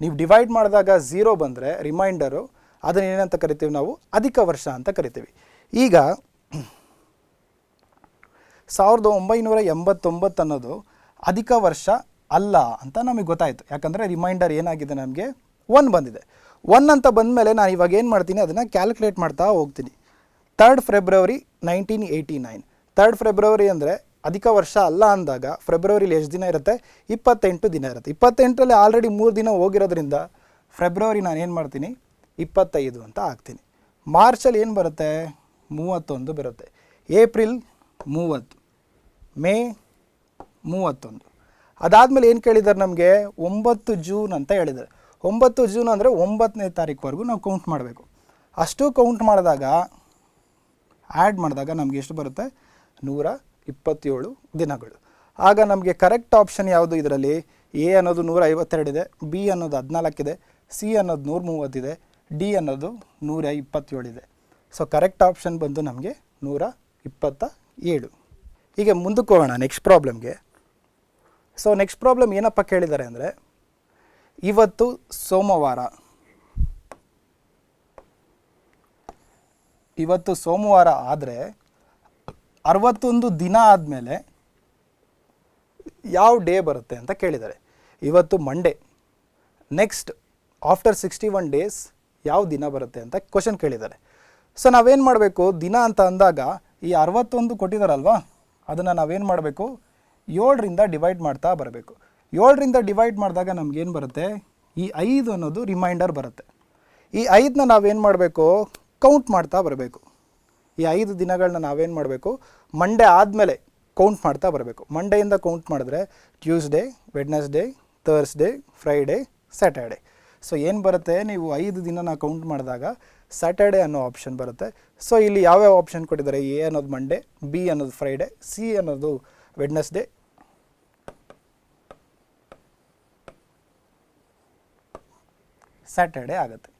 ನೀವು ಡಿವೈಡ್ ಮಾಡಿದಾಗ ಝೀರೋ ಬಂದರೆ ರಿಮೈಂಡರು ಅದನ್ನ ಏನಂತ ಕರಿತೀವಿ ನಾವು? ಅಧಿಕ ವರ್ಷ ಅಂತ ಕರಿತೀವಿ. ಈಗ ಸಾವಿರದ ಒಂಬೈನೂರ ಎಂಬತ್ತೊಂಬತ್ತು ಅನ್ನೋದು ಅಧಿಕ ವರ್ಷ ಅಲ್ಲ ಅಂತ ನಮಗೆ ಗೊತ್ತಾಯಿತು. ಯಾಕಂದರೆ ರಿಮೈಂಡರ್ ಏನಾಗಿದೆ ನಮಗೆ? ಒನ್ ಬಂದಿದೆ. ಒನ್ ಅಂತ ಬಂದ ಮೇಲೆ ನಾನು ಇವಾಗ ಏನು ಮಾಡ್ತೀನಿ, ಅದನ್ನು ಕ್ಯಾಲ್ಕುಲೇಟ್ ಮಾಡ್ತಾ ಹೋಗ್ತೀನಿ. Third February nineteen eighty nine third February ಅಂದರೆ ಅಧಿಕ ವರ್ಷ ಅಲ್ಲ ಅಂದಾಗ ಫೆಬ್ರವರಿಲಿ ಎಷ್ಟು ದಿನ ಇರುತ್ತೆ? ಇಪ್ಪತ್ತೆಂಟು ದಿನ ಇರುತ್ತೆ. ಇಪ್ಪತ್ತೆಂಟರಲ್ಲಿ ಆಲ್ರೆಡಿ ಮೂರು ದಿನ ಹೋಗಿರೋದ್ರಿಂದ ಫೆಬ್ರವರಿ ನಾನು ಏನು ಮಾಡ್ತೀನಿ? ಇಪ್ಪತ್ತೈದು ಅಂತ ಹಾಕ್ತೀನಿ. ಮಾರ್ಚಲ್ಲಿ ಏನು ಬರುತ್ತೆ? ಮೂವತ್ತೊಂದು ಬರುತ್ತೆ. ಏಪ್ರಿಲ್ ಮೂವತ್ತು. ಮೇ ಮೂವತ್ತೊಂದು. ಅದಾದಮೇಲೆ ಏನು ಕೇಳಿದ್ದಾರೆ ನಮಗೆ? ಒಂಬತ್ತು ಜೂನ್ ಅಂತ ಹೇಳಿದ್ದಾರೆ ಒಂಬತ್ತು ಜೂನ್ ಅಂದರೆ ಒಂಬತ್ತನೇ ತಾರೀಕುವರೆಗೂ ನಾವು ಕೌಂಟ್ ಮಾಡಬೇಕು. ಅಷ್ಟು ಕೌಂಟ್ ಮಾಡಿದಾಗ ಆ್ಯಡ್ ಮಾಡಿದಾಗ ನಮಗೆ ಎಷ್ಟು ಬರುತ್ತೆ? ನೂರ ಇಪ್ಪತ್ತೇಳು ದಿನಗಳು. ಆಗ ನಮಗೆ ಕರೆಕ್ಟ್ ಆಪ್ಷನ್ ಯಾವುದು ಇದರಲ್ಲಿ? ಎ ಅನ್ನೋದು ನೂರ ಐವತ್ತೆರಡಿದೆ ಬಿ ಅನ್ನೋದು ಹದಿನಾಲ್ಕಿದೆ ಸಿ ಅನ್ನೋದು ನೂರ ಮೂವತ್ತಿದೆ ಡಿ ಅನ್ನೋದು ನೂರ ಇಪ್ಪತ್ತೇಳಿದೆ ಸೊ ಕರೆಕ್ಟ್ ಆಪ್ಷನ್ ಬಂದು ನಮಗೆ ನೂರ ಇಪ್ಪತ್ತ ಏಳು. ಈಗ ಮುಂದಕ್ಕೆ ಹೋಗೋಣ ನೆಕ್ಸ್ಟ್ ಪ್ರಾಬ್ಲಮ್ಗೆ ಸೊ ನೆಕ್ಸ್ಟ್ ಪ್ರಾಬ್ಲಮ್ ಏನಪ್ಪ ಕೇಳಿದ್ದಾರೆ ಅಂದರೆ, ಇವತ್ತು ಸೋಮವಾರ. ಇವತ್ತು ಸೋಮವಾರ ಆದರೆ ಅರವತ್ತೊಂದು ದಿನ ಆದಮೇಲೆ ಯಾವ ಡೇ ಬರುತ್ತೆ ಅಂತ ಕೇಳಿದ್ದಾರೆ. ಇವತ್ತು Monday next after sixty one days ಯಾವ ದಿನ ಬರುತ್ತೆ ಅಂತ ಕ್ವಶನ್ ಕೇಳಿದ್ದಾರೆ. ಸೊ ನಾವೇನು ಮಾಡಬೇಕು? ದಿನ ಅಂತ ಅಂದಾಗ ಈ ಅರವತ್ತೊಂದು ಕೊಟ್ಟಿದ್ದಾರಲ್ವಾ? ಅದನ್ನು ನಾವೇನು ಮಾಡಬೇಕು? ಏಳರಿಂದ ಡಿವೈಡ್ ಮಾಡ್ತಾ ಬರಬೇಕು. ಏಳರಿಂದ ಡಿವೈಡ್ ಮಾಡಿದಾಗ ನಮಗೇನು ಬರುತ್ತೆ? ಈ ಐದು ಅನ್ನೋದು ರಿಮೈಂಡರ್ ಬರುತ್ತೆ. ಈ ಐದನ್ನ ನಾವೇನು ಮಾಡಬೇಕು? ಕೌಂಟ್ ಮಾಡ್ತಾ ಬರಬೇಕು. ಈ ಐದು ದಿನಗಳನ್ನ ನಾವೇನು ಮಾಡಬೇಕು? ಮಂಡೇ ಆದಮೇಲೆ ಕೌಂಟ್ ಮಾಡ್ತಾ ಬರಬೇಕು. ಮಂಡೆಯಿಂದ ಕೌಂಟ್ ಮಾಡಿದ್ರೆ Tuesday Wednesday Thursday Friday Saturday so ಏನು ಬರುತ್ತೆ? ನೀವು ಐದು ದಿನನ ಕೌಂಟ್ ಮಾಡಿದಾಗ ಸ್ಯಾಟರ್ಡೆ ಅನ್ನೋ ಆಪ್ಷನ್ ಬರುತ್ತೆ. ಸೊ ಇಲ್ಲಿ ಯಾವ್ಯಾವ ಆಪ್ಷನ್ ಕೊಟ್ಟಿದ್ದಾರೆ? ಎ ಅನ್ನೋದು ಮಂಡೇ ಬಿ ಅನ್ನೋದು ಫ್ರೈಡೇ ಸಿ ಅನ್ನೋದು ವೆಡ್ನೆಸ್ಡೇ ಸ್ಯಾಟರ್ಡೆ ಆಗುತ್ತೆ.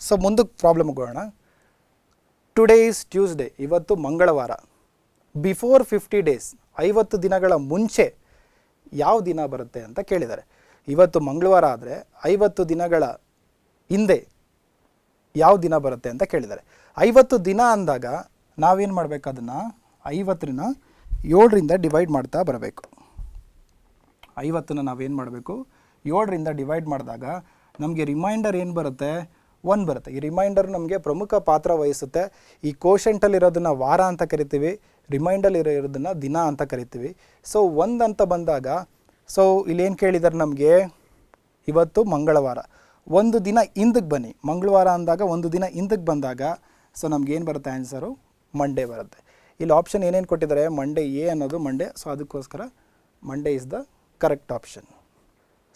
ಸೊ ಮುಂದಕ್ಕೆ ಪ್ರಾಬ್ಲಮ್ ಹೋಗೋಣ. ಟುಡೇ ಈಸ್ ಟ್ಯೂಸ್ಡೇ ಇವತ್ತು ಮಂಗಳವಾರ. ಬಿಫೋರ್ ಫಿಫ್ಟಿ ಡೇಸ್ ಐವತ್ತು ದಿನಗಳ ಮುಂಚೆ ಯಾವ ದಿನ ಬರುತ್ತೆ ಅಂತ ಕೇಳಿದ್ದಾರೆ. ಇವತ್ತು ಮಂಗಳವಾರ ಆದರೆ ಐವತ್ತು ದಿನಗಳ ಹಿಂದೆ ಯಾವ ದಿನ ಬರುತ್ತೆ ಅಂತ ಕೇಳಿದ್ದಾರೆ. ಐವತ್ತು ದಿನ ಅಂದಾಗ ನಾವೇನು ಮಾಡಬೇಕು ಅದನ್ನು? ಐವತ್ತರಿಂದ ಏಳರಿಂದ ಡಿವೈಡ್ ಮಾಡ್ತಾ ಬರಬೇಕು. ಐವತ್ತನ್ನು ನಾವೇನು ಮಾಡಬೇಕು? ಏಳರಿಂದ ಡಿವೈಡ್ ಮಾಡಿದಾಗ ನಮಗೆ ರಿಮೈಂಡರ್ ಏನು ಬರುತ್ತೆ? ಒನ್ ಬರುತ್ತೆ. ಈ ರಿಮೈಂಡರ್ ನಮಗೆ ಪ್ರಮುಖ ಪಾತ್ರ ವಹಿಸುತ್ತೆ. ಈ ಕೋಶೆಂಟಲ್ಲಿರೋದನ್ನು ವಾರ ಅಂತ ಕರಿತೀವಿ. ರಿಮೈಂಡರ್ ಇರೋದನ್ನು ದಿನ ಅಂತ ಕರಿತೀವಿ. ಸೊ ಒಂದು ಅಂತ ಬಂದಾಗ ಸೊ ಇಲ್ಲೇನು ಕೇಳಿದ್ದಾರೆ ನಮಗೆ? ಇವತ್ತು ಮಂಗಳವಾರ. ಒಂದು ದಿನ ಹಿಂದಕ್ಕೆ ಬನ್ನಿ. ಮಂಗಳವಾರ ಅಂದಾಗ ಒಂದು ದಿನ ಹಿಂದಕ್ಕೆ ಬಂದಾಗ ಸೊ ಏನು ಬರುತ್ತೆ ಆನ್ಸರು ಮಂಡೇ ಬರುತ್ತೆ. ಇಲ್ಲಿ ಆಪ್ಷನ್ ಏನೇನು ಕೊಟ್ಟಿದ್ದಾರೆ? ಮಂಡೇ ಎ ಅನ್ನೋದು ಮಂಡೇ ಸೊ ಅದಕ್ಕೋಸ್ಕರ Monday is the correct option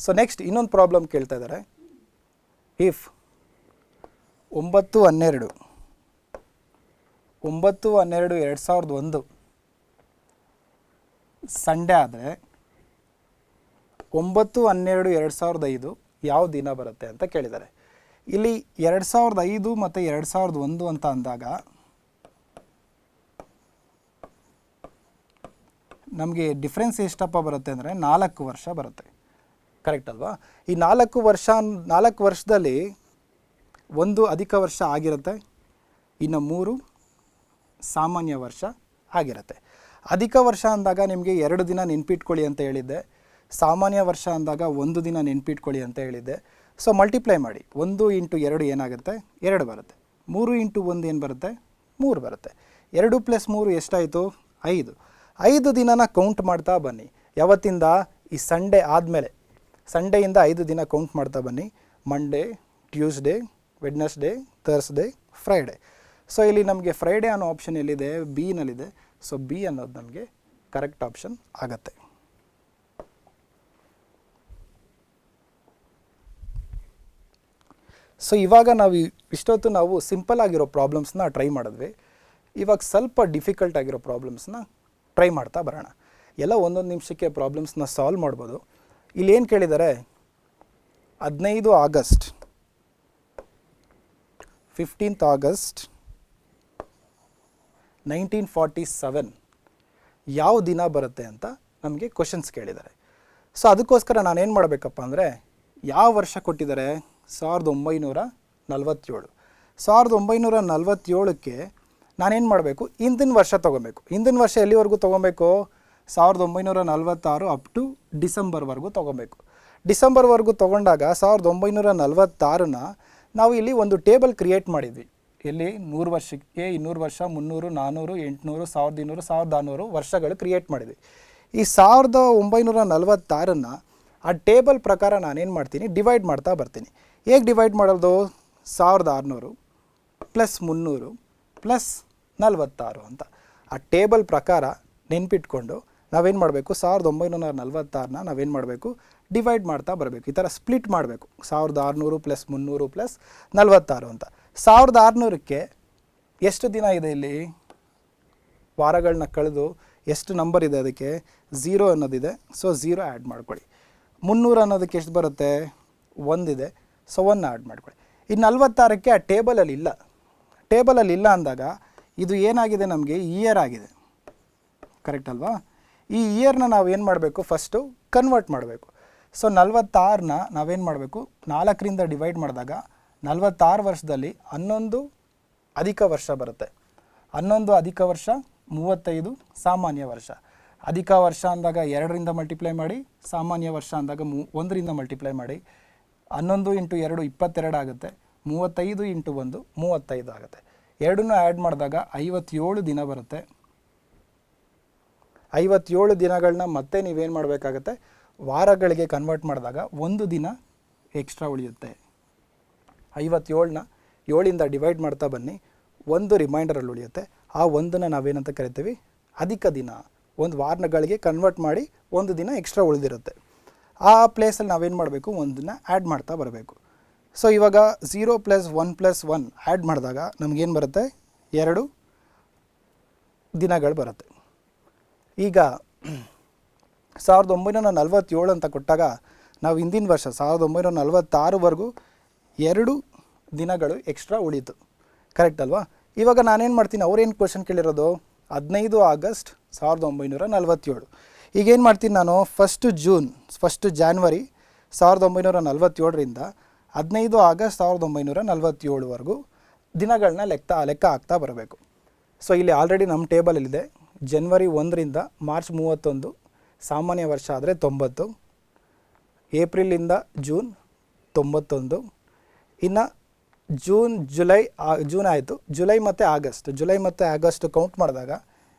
so next ಇನ್ನೊಂದು ಪ್ರಾಬ್ಲಮ್ ಕೇಳ್ತಾ ಇದ್ದಾರೆ. ಇಫ್ ಒಂಬತ್ತು ಹನ್ನೆರಡು ಒಂಬತ್ತು ಹನ್ನೆರಡು ಎರಡು ಸಾವಿರದ ಒಂದು ಸಂಡೇ ಆದರೆ, ಒಂಬತ್ತು ಹನ್ನೆರಡು ಎರಡು ಸಾವಿರದ ಐದು ಯಾವ ದಿನ ಬರುತ್ತೆ ಅಂತ ಕೇಳಿದ್ದಾರೆ. ಇಲ್ಲಿ ಎರಡು ಸಾವಿರದ ಐದು ಮತ್ತು ಎರಡು ಸಾವಿರದ ಒಂದು ಅಂತ ಅಂದಾಗ ನಮಗೆ ಡಿಫ್ರೆನ್ಸ್ ಎಷ್ಟಪ್ಪ ಬರುತ್ತೆ ಅಂದರೆ ನಾಲ್ಕು ವರ್ಷ ಬರುತ್ತೆ. ಕರೆಕ್ಟ್ ಅಲ್ವಾ? ಈ ನಾಲ್ಕು ವರ್ಷ, ನಾಲ್ಕು ವರ್ಷದಲ್ಲಿ ಒಂದು ಅಧಿಕ ವರ್ಷ ಆಗಿರುತ್ತೆ, ಇನ್ನು ಮೂರು ಸಾಮಾನ್ಯ ವರ್ಷ ಆಗಿರುತ್ತೆ. ಅಧಿಕ ವರ್ಷ ಅಂದಾಗ ನಿಮಗೆ ಎರಡು ದಿನ ನೆನ್ಪಿಟ್ಕೊಳ್ಳಿ ಅಂತ ಹೇಳಿದ್ದೆ. ಸಾಮಾನ್ಯ ವರ್ಷ ಅಂದಾಗ ಒಂದು ದಿನ ನೆನ್ಪಿಟ್ಕೊಳ್ಳಿ ಅಂತ ಹೇಳಿದ್ದೆ. ಸೊ ಮಲ್ಟಿಪ್ಲೈ ಮಾಡಿ. ಒಂದು ಇಂಟು ಎರಡು ಏನಾಗುತ್ತೆ? ಎರಡು ಬರುತ್ತೆ. ಮೂರು ಇಂಟು ಒಂದು ಏನು ಬರುತ್ತೆ? ಮೂರು ಬರುತ್ತೆ. ಎರಡು ಪ್ಲಸ್ ಮೂರು ಎಷ್ಟಾಯಿತು? ಐದು. ಐದು ದಿನನ ಕೌಂಟ್ ಮಾಡ್ತಾ ಬನ್ನಿ. ಯಾವತ್ತಿಂದ? ಈ ಸಂಡೇ ಆದಮೇಲೆ. ಸಂಡೇಯಿಂದ ಐದು ದಿನ ಕೌಂಟ್ ಮಾಡ್ತಾ ಬನ್ನಿ. Monday Tuesday Wednesday Thursday Friday so ಇಲ್ಲಿ ನಮಗೆ ಫ್ರೈಡೇ ಅನ್ನೋ ಆಪ್ಷನ್ ಎಲ್ಲಿದೆ? ಬಿನಲ್ಲಿದೆ ಸೊ ಬಿ ಅನ್ನೋದು ನಮಗೆ ಕರೆಕ್ಟ್ ಆಪ್ಷನ್ ಆಗತ್ತೆ. ಸೊ ಇವಾಗ ನಾವು ಇಷ್ಟೊತ್ತು ನಾವು ಸಿಂಪಲ್ ಆಗಿರೋ ಪ್ರಾಬ್ಲಮ್ಸ್ನ ಟ್ರೈ ಮಾಡಿದ್ವಿ. ಇವಾಗ ಸ್ವಲ್ಪ ಡಿಫಿಕಲ್ಟ್ ಆಗಿರೋ ಪ್ರಾಬ್ಲಮ್ಸ್ನ ಟ್ರೈ ಮಾಡ್ತಾ ಬರೋಣ. ಎಲ್ಲ ಒಂದೊಂದು ನಿಮಿಷಕ್ಕೆ ಪ್ರಾಬ್ಲಮ್ಸ್ನ ಸಾಲ್ವ್ ಮಾಡ್ಬೋದು. ಏನು ಕೇಳಿದ್ದಾರೆ ಹದಿನೈದು August fifteenth August nineteen forty seven ಯಾವ ದಿನ ಬರುತ್ತೆ ಅಂತ ನಮಗೆ ಕ್ವಶನ್ಸ್ ಕೇಳಿದ್ದಾರೆ ಸೊ ಅದಕ್ಕೋಸ್ಕರ ನಾನೇನು ಮಾಡಬೇಕಪ್ಪ ಅಂದರೆ, ಯಾವ ವರ್ಷ ಕೊಟ್ಟಿದ್ದಾರೆ? ಸಾವಿರದ ಒಂಬೈನೂರ ನಲವತ್ತೇಳು. ಸಾವಿರದ ಒಂಬೈನೂರ ನಲವತ್ತೇಳಕ್ಕೆ ನಾನೇನು ಮಾಡಬೇಕು? ಹಿಂದಿನ ವರ್ಷ ತೊಗೊಬೇಕು. ಹಿಂದಿನ ವರ್ಷ ಎಲ್ಲಿವರೆಗೂ ತೊಗೊಬೇಕು? ಸಾವಿರದ ಒಂಬೈನೂರ ನಲವತ್ತಾರು ಅಪ್ ಟು ಡಿಸೆಂಬರ್ವರೆಗೂ ತೊಗೊಬೇಕು. ಡಿಸೆಂಬರ್ವರೆಗೂ ತೊಗೊಂಡಾಗ ಸಾವಿರದ ಒಂಬೈನೂರ ನಲವತ್ತಾರನ್ನ ನಾವು ಇಲ್ಲಿ ಒಂದು ಟೇಬಲ್ ಕ್ರಿಯೇಟ್ ಮಾಡಿದ್ವಿ. ಇಲ್ಲಿ ನೂರು ವರ್ಷಕ್ಕೆ ಇನ್ನೂರು ವರ್ಷ, ಮುನ್ನೂರು ನಾನ್ನೂರು ಎಂಟುನೂರು, ಸಾವಿರದ ಇನ್ನೂರು, ಸಾವಿರದ ಆರುನೂರು ವರ್ಷಗಳು ಕ್ರಿಯೇಟ್ ಮಾಡಿದ್ವಿ. ಈ ಸಾವಿರದ ಒಂಬೈನೂರ ನಲವತ್ತಾರನ್ನು ಆ ಟೇಬಲ್ ಪ್ರಕಾರ ನಾನೇನು ಮಾಡ್ತೀನಿ? ಡಿವೈಡ್ ಮಾಡ್ತಾ ಬರ್ತೀನಿ. ಹೇಗೆ ಡಿವೈಡ್ ಮಾಡೋದು? ಸಾವಿರದ ಆರುನೂರು ಪ್ಲಸ್ ಮುನ್ನೂರು ಪ್ಲಸ್ ನಲವತ್ತಾರು ಅಂತ. ಆ ಟೇಬಲ್ ಪ್ರಕಾರ ನೆನ್ಪಿಟ್ಕೊಂಡು ನಾವೇನು ಮಾಡಬೇಕು? ಸಾವಿರದ ಒಂಬೈನೂರ ನಲವತ್ತಾರನ್ನ ನಾವೇನು ಮಾಡಬೇಕು? ಡಿವೈಡ್ ಮಾಡ್ತಾ ಬರಬೇಕು. ಈ ಥರ ಸ್ಪ್ಲಿಟ್ ಮಾಡಬೇಕು. ಸಾವಿರದ ಆರುನೂರು ಪ್ಲಸ್ ಮುನ್ನೂರು ಪ್ಲಸ್ ನಲವತ್ತಾರು ಅಂತ. ಸಾವಿರದ ಆರುನೂರಕ್ಕೆ ಎಷ್ಟು ದಿನ ಇದೆ ಇಲ್ಲಿ? ವಾರಗಳನ್ನ ಕಳೆದು ಎಷ್ಟು ನಂಬರ್ ಇದೆ ಅದಕ್ಕೆ? ಝೀರೋ ಅನ್ನೋದಿದೆ. ಸೊ ಝೀರೋ ಆ್ಯಡ್ ಮಾಡ್ಕೊಳ್ಳಿ. ಮುನ್ನೂರು ಅನ್ನೋದಕ್ಕೆ ಎಷ್ಟು ಬರುತ್ತೆ? ಒಂದಿದೆ. ಸೊ ಒನ್ ಆ್ಯಡ್ ಮಾಡ್ಕೊಳ್ಳಿ. ಈ ನಲ್ವತ್ತಾರಕ್ಕೆ ಆ ಟೇಬಲಲ್ಲಿ ಇಲ್ಲ. ಟೇಬಲಲ್ಲಿ ಇಲ್ಲ ಅಂದಾಗ ಇದು ಏನಾಗಿದೆ ನಮಗೆ? ಇಯರ್ ಆಗಿದೆ. ಕರೆಕ್ಟ್ ಅಲ್ವಾ? ಈ ಇಯರ್ನ ನಾವು ಏನು ಮಾಡಬೇಕು? ಫಸ್ಟು ಕನ್ವರ್ಟ್ ಮಾಡಬೇಕು. ಸೊ ನಲ್ವತ್ತಾರನ್ನ ನಾವೇನು ಮಾಡಬೇಕು? ನಾಲ್ಕರಿಂದ ಡಿವೈಡ್ ಮಾಡಿದಾಗ ನಲ್ವತ್ತಾರು ವರ್ಷದಲ್ಲಿ ಹನ್ನೊಂದು ಅಧಿಕ ವರ್ಷ ಬರುತ್ತೆ. ಹನ್ನೊಂದು ಅಧಿಕ ವರ್ಷ, ಮೂವತ್ತೈದು ಸಾಮಾನ್ಯ ವರ್ಷ. ಅಧಿಕ ವರ್ಷ ಅಂದಾಗ ಎರಡರಿಂದ ಮಲ್ಟಿಪ್ಲೈ ಮಾಡಿ, ಸಾಮಾನ್ಯ ವರ್ಷ ಅಂದಾಗ ಮೂ ಒಂದರಿಂದ ಮಲ್ಟಿಪ್ಲೈ ಮಾಡಿ. ಹನ್ನೊಂದು ಇಂಟು ಎರಡು ಇಪ್ಪತ್ತೆರಡು ಆಗುತ್ತೆ, ಮೂವತ್ತೈದು ಇಂಟು ಒಂದು ಮೂವತ್ತೈದು ಆಗುತ್ತೆ. ಎರಡನ್ನೂ ಆ್ಯಡ್ ಮಾಡಿದಾಗ ಐವತ್ತೇಳು ದಿನ ಬರುತ್ತೆ. ಐವತ್ತೇಳು ದಿನಗಳನ್ನ ಮತ್ತೆ ನೀವೇನು ಮಾಡಬೇಕಾಗತ್ತೆ? ವಾರಗಳಿಗೆ ಕನ್ವರ್ಟ್ ಮಾಡಿದಾಗ ಒಂದು ದಿನ ಎಕ್ಸ್ಟ್ರಾ ಉಳಿಯುತ್ತೆ. ಐವತ್ತೇಳನ್ನ ಏಳಿಂದ ಡಿವೈಡ್ ಮಾಡ್ತಾ ಬನ್ನಿ, ಒಂದು ರಿಮೈಂಡರಲ್ಲಿ ಉಳಿಯುತ್ತೆ. ಆ ಒಂದನ್ನು ನಾವೇನಂತ ಕರಿತೀವಿ? ಅಧಿಕ ದಿನ. ಒಂದು ವಾರಗಳಿಗೆ ಕನ್ವರ್ಟ್ ಮಾಡಿ ಒಂದು ದಿನ ಎಕ್ಸ್ಟ್ರಾ ಉಳಿದಿರುತ್ತೆ. ಆ ಪ್ಲೇಸಲ್ಲಿ ನಾವೇನು ಮಾಡಬೇಕು? ಒಂದನ್ನು ಆ್ಯಡ್ ಮಾಡ್ತಾ ಬರಬೇಕು. ಸೊ ಇವಾಗ zero plus one plus one add ಮಾಡಿದಾಗ ನಮಗೇನು ಬರುತ್ತೆ? ಎರಡು ದಿನಗಳು ಬರುತ್ತೆ. ಈಗ ಸಾವಿರದ ಒಂಬೈನೂರ ನಲವತ್ತೇಳು ಅಂತ ಕೊಟ್ಟಾಗ ನಾವು ಹಿಂದಿನ ವರ್ಷ ಸಾವಿರದ ಒಂಬೈನೂರ ನಲವತ್ತಾರವರೆಗೂ ಎರಡು ದಿನಗಳು ಎಕ್ಸ್ಟ್ರಾ ಉಳೀತು. ಕರೆಕ್ಟ್ ಅಲ್ವಾ? ಇವಾಗ ನಾನೇನು ಮಾಡ್ತೀನಿ? ಅವ್ರೇನು ಕ್ವಶನ್ ಕೇಳಿರೋದು? ಹದಿನೈದು ಆಗಸ್ಟ್ ಸಾವಿರದ ಒಂಬೈನೂರ ನಲವತ್ತೇಳು. ಈಗೇನು ಮಾಡ್ತೀನಿ ನಾನು ಫಸ್ಟು ಜೂನ್ ಫಸ್ಟು ಜಾನ್ವರಿ ಸಾವಿರದ ಒಂಬೈನೂರ ನಲವತ್ತೇಳರಿಂದ ಹದಿನೈದು ಆಗಸ್ಟ್ ಸಾವಿರದ ಒಂಬೈನೂರ ನಲವತ್ತೇಳುವರೆಗೂ ದಿನಗಳನ್ನ ಲೆಕ್ಕ ಲೆಕ್ಕ ಹಾಕ್ತಾ ಬರಬೇಕು. ಸೊ ಇಲ್ಲಿ ಆಲ್ರೆಡಿ ನಮ್ಮ ಟೇಬಲಲ್ಲಿದೆ ಜನ್ವರಿ ಒಂದರಿಂದ ಮಾರ್ಚ್ ಮೂವತ್ತೊಂದು, ಸಾಮಾನ್ಯ ವರ್ಷ ಆದರೆ ತೊಂಬತ್ತು. ಏಪ್ರಿಲಿಂದ ಜೂನ್ ತೊಂಬತ್ತೊಂದು. ಇನ್ನು ಜೂನ್ ಜುಲೈ ಜೂನ್ ಆಯಿತು. ಜುಲೈ ಮತ್ತು ಆಗಸ್ಟ್ ಜುಲೈ ಮತ್ತು ಆಗಸ್ಟ್ ಕೌಂಟ್ ಮಾಡಿದಾಗ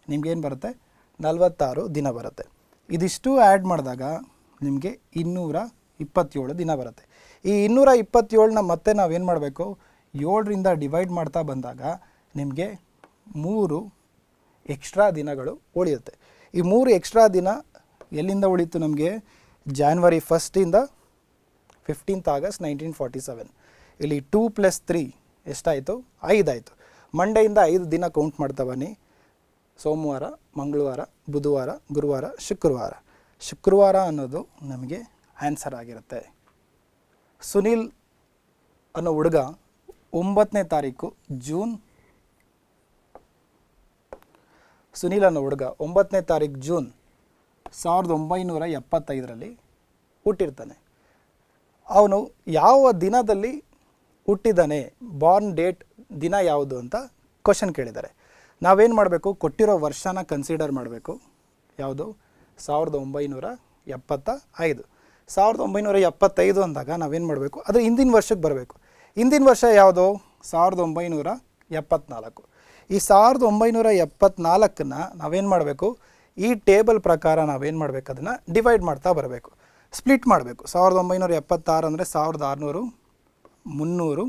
ನಿಮ್ಗೇನು ಬರುತ್ತೆ? ನಲವತ್ತಾರು ದಿನ ಬರುತ್ತೆ. ಇದಿಷ್ಟು ಆ್ಯಡ್ ಮಾಡಿದಾಗ ನಿಮಗೆ ಇನ್ನೂರ ಇಪ್ಪತ್ತೇಳು ದಿನ ಬರುತ್ತೆ. ಈ ಇನ್ನೂರ ಇಪ್ಪತ್ತೇಳನ್ನ ಮತ್ತೆ ನಾವೇನು ಮಾಡಬೇಕು? ಏಳರಿಂದ ಡಿವೈಡ್ ಮಾಡ್ತಾ ಬಂದಾಗ ನಿಮಗೆ ಮೂರು ಎಕ್ಸ್ಟ್ರಾ ದಿನಗಳು ಉಳಿಯುತ್ತೆ. ಈ ಮೂರು ಎಕ್ಸ್ಟ್ರಾ ದಿನ ಎಲ್ಲಿಂದ ಉಳಿತು ನಮಗೆ? January ಫಸ್ಟಿಂದ fifteenth August nineteen forty seven ಇಲ್ಲಿ ಟೂ ಪ್ಲಸ್ ತ್ರೀ ಎಷ್ಟಾಯಿತು? ಐದಾಯಿತು. ಮಂಡೆಯಿಂದ ಐದು ದಿನ ಕೌಂಟ್ ಮಾಡ್ತಾ ಬನ್ನಿ. ಸೋಮವಾರ, ಮಂಗಳವಾರ, ಬುಧವಾರ, ಗುರುವಾರ, ಶುಕ್ರವಾರ. ಶುಕ್ರವಾರ ಅನ್ನೋದು ನಮಗೆ ಆನ್ಸರ್ ಆಗಿರುತ್ತೆ. ಸುನಿಲ್ ಅನ್ನೋ ಹುಡುಗ ಒಂಬತ್ತನೇ ತಾರೀಕು ಜೂನ್ ಸುನೀಲ್ ಅನ್ನೋ ಹುಡುಗ ಒಂಬತ್ತನೇ ತಾರೀಕು ಜೂನ್ ಸಾವಿರದ ಒಂಬೈನೂರ ಎಪ್ಪತ್ತೈದರಲ್ಲಿ ಹುಟ್ಟಿರ್ತಾನೆ. ಅವನು ಯಾವ ದಿನದಲ್ಲಿ ಹುಟ್ಟಿದ್ದಾನೆ ಬಾರ್ನ್ ಡೇಟ್ ದಿನ ಯಾವುದು ಅಂತ ಕ್ವಶನ್ ಕೇಳಿದ್ದಾರೆ. ನಾವೇನು ಮಾಡಬೇಕು? ಕೊಟ್ಟಿರೋ ವರ್ಷನ ಕನ್ಸಿಡರ್ ಮಾಡಬೇಕು. ಯಾವುದು? ಸಾವಿರದ ಒಂಬೈನೂರ ಎಪ್ಪತ್ತ ಐದು ಸಾವಿರದ ಒಂಬೈನೂರ ಎಪ್ಪತ್ತೈದು ಅಂದಾಗ ನಾವೇನು ಮಾಡಬೇಕು? ಅದು ಹಿಂದಿನ ವರ್ಷಕ್ಕೆ ಬರಬೇಕು. ಹಿಂದಿನ ವರ್ಷ ಯಾವುದು? ಸಾವಿರದ ಒಂಬೈನೂರ ಎಪ್ಪತ್ನಾಲ್ಕು. ಈ ಸಾವಿರದ ಒಂಬೈನೂರ ಎಪ್ಪತ್ನಾಲ್ಕನ್ನು ನಾವೇನು ಮಾಡಬೇಕು? ಈ ಟೇಬಲ್ ಪ್ರಕಾರ ನಾವೇನು ಮಾಡಬೇಕು? ಅದನ್ನು ಡಿವೈಡ್ ಮಾಡ್ತಾ ಬರಬೇಕು. ಸ್ಪ್ಲಿಟ್ ಮಾಡಬೇಕು. ಸಾವಿರದ ಒಂಬೈನೂರ ಎಪ್ಪತ್ತಾರು ಅಂದರೆ ಸಾವಿರದ ಆರುನೂರು ಮುನ್ನೂರು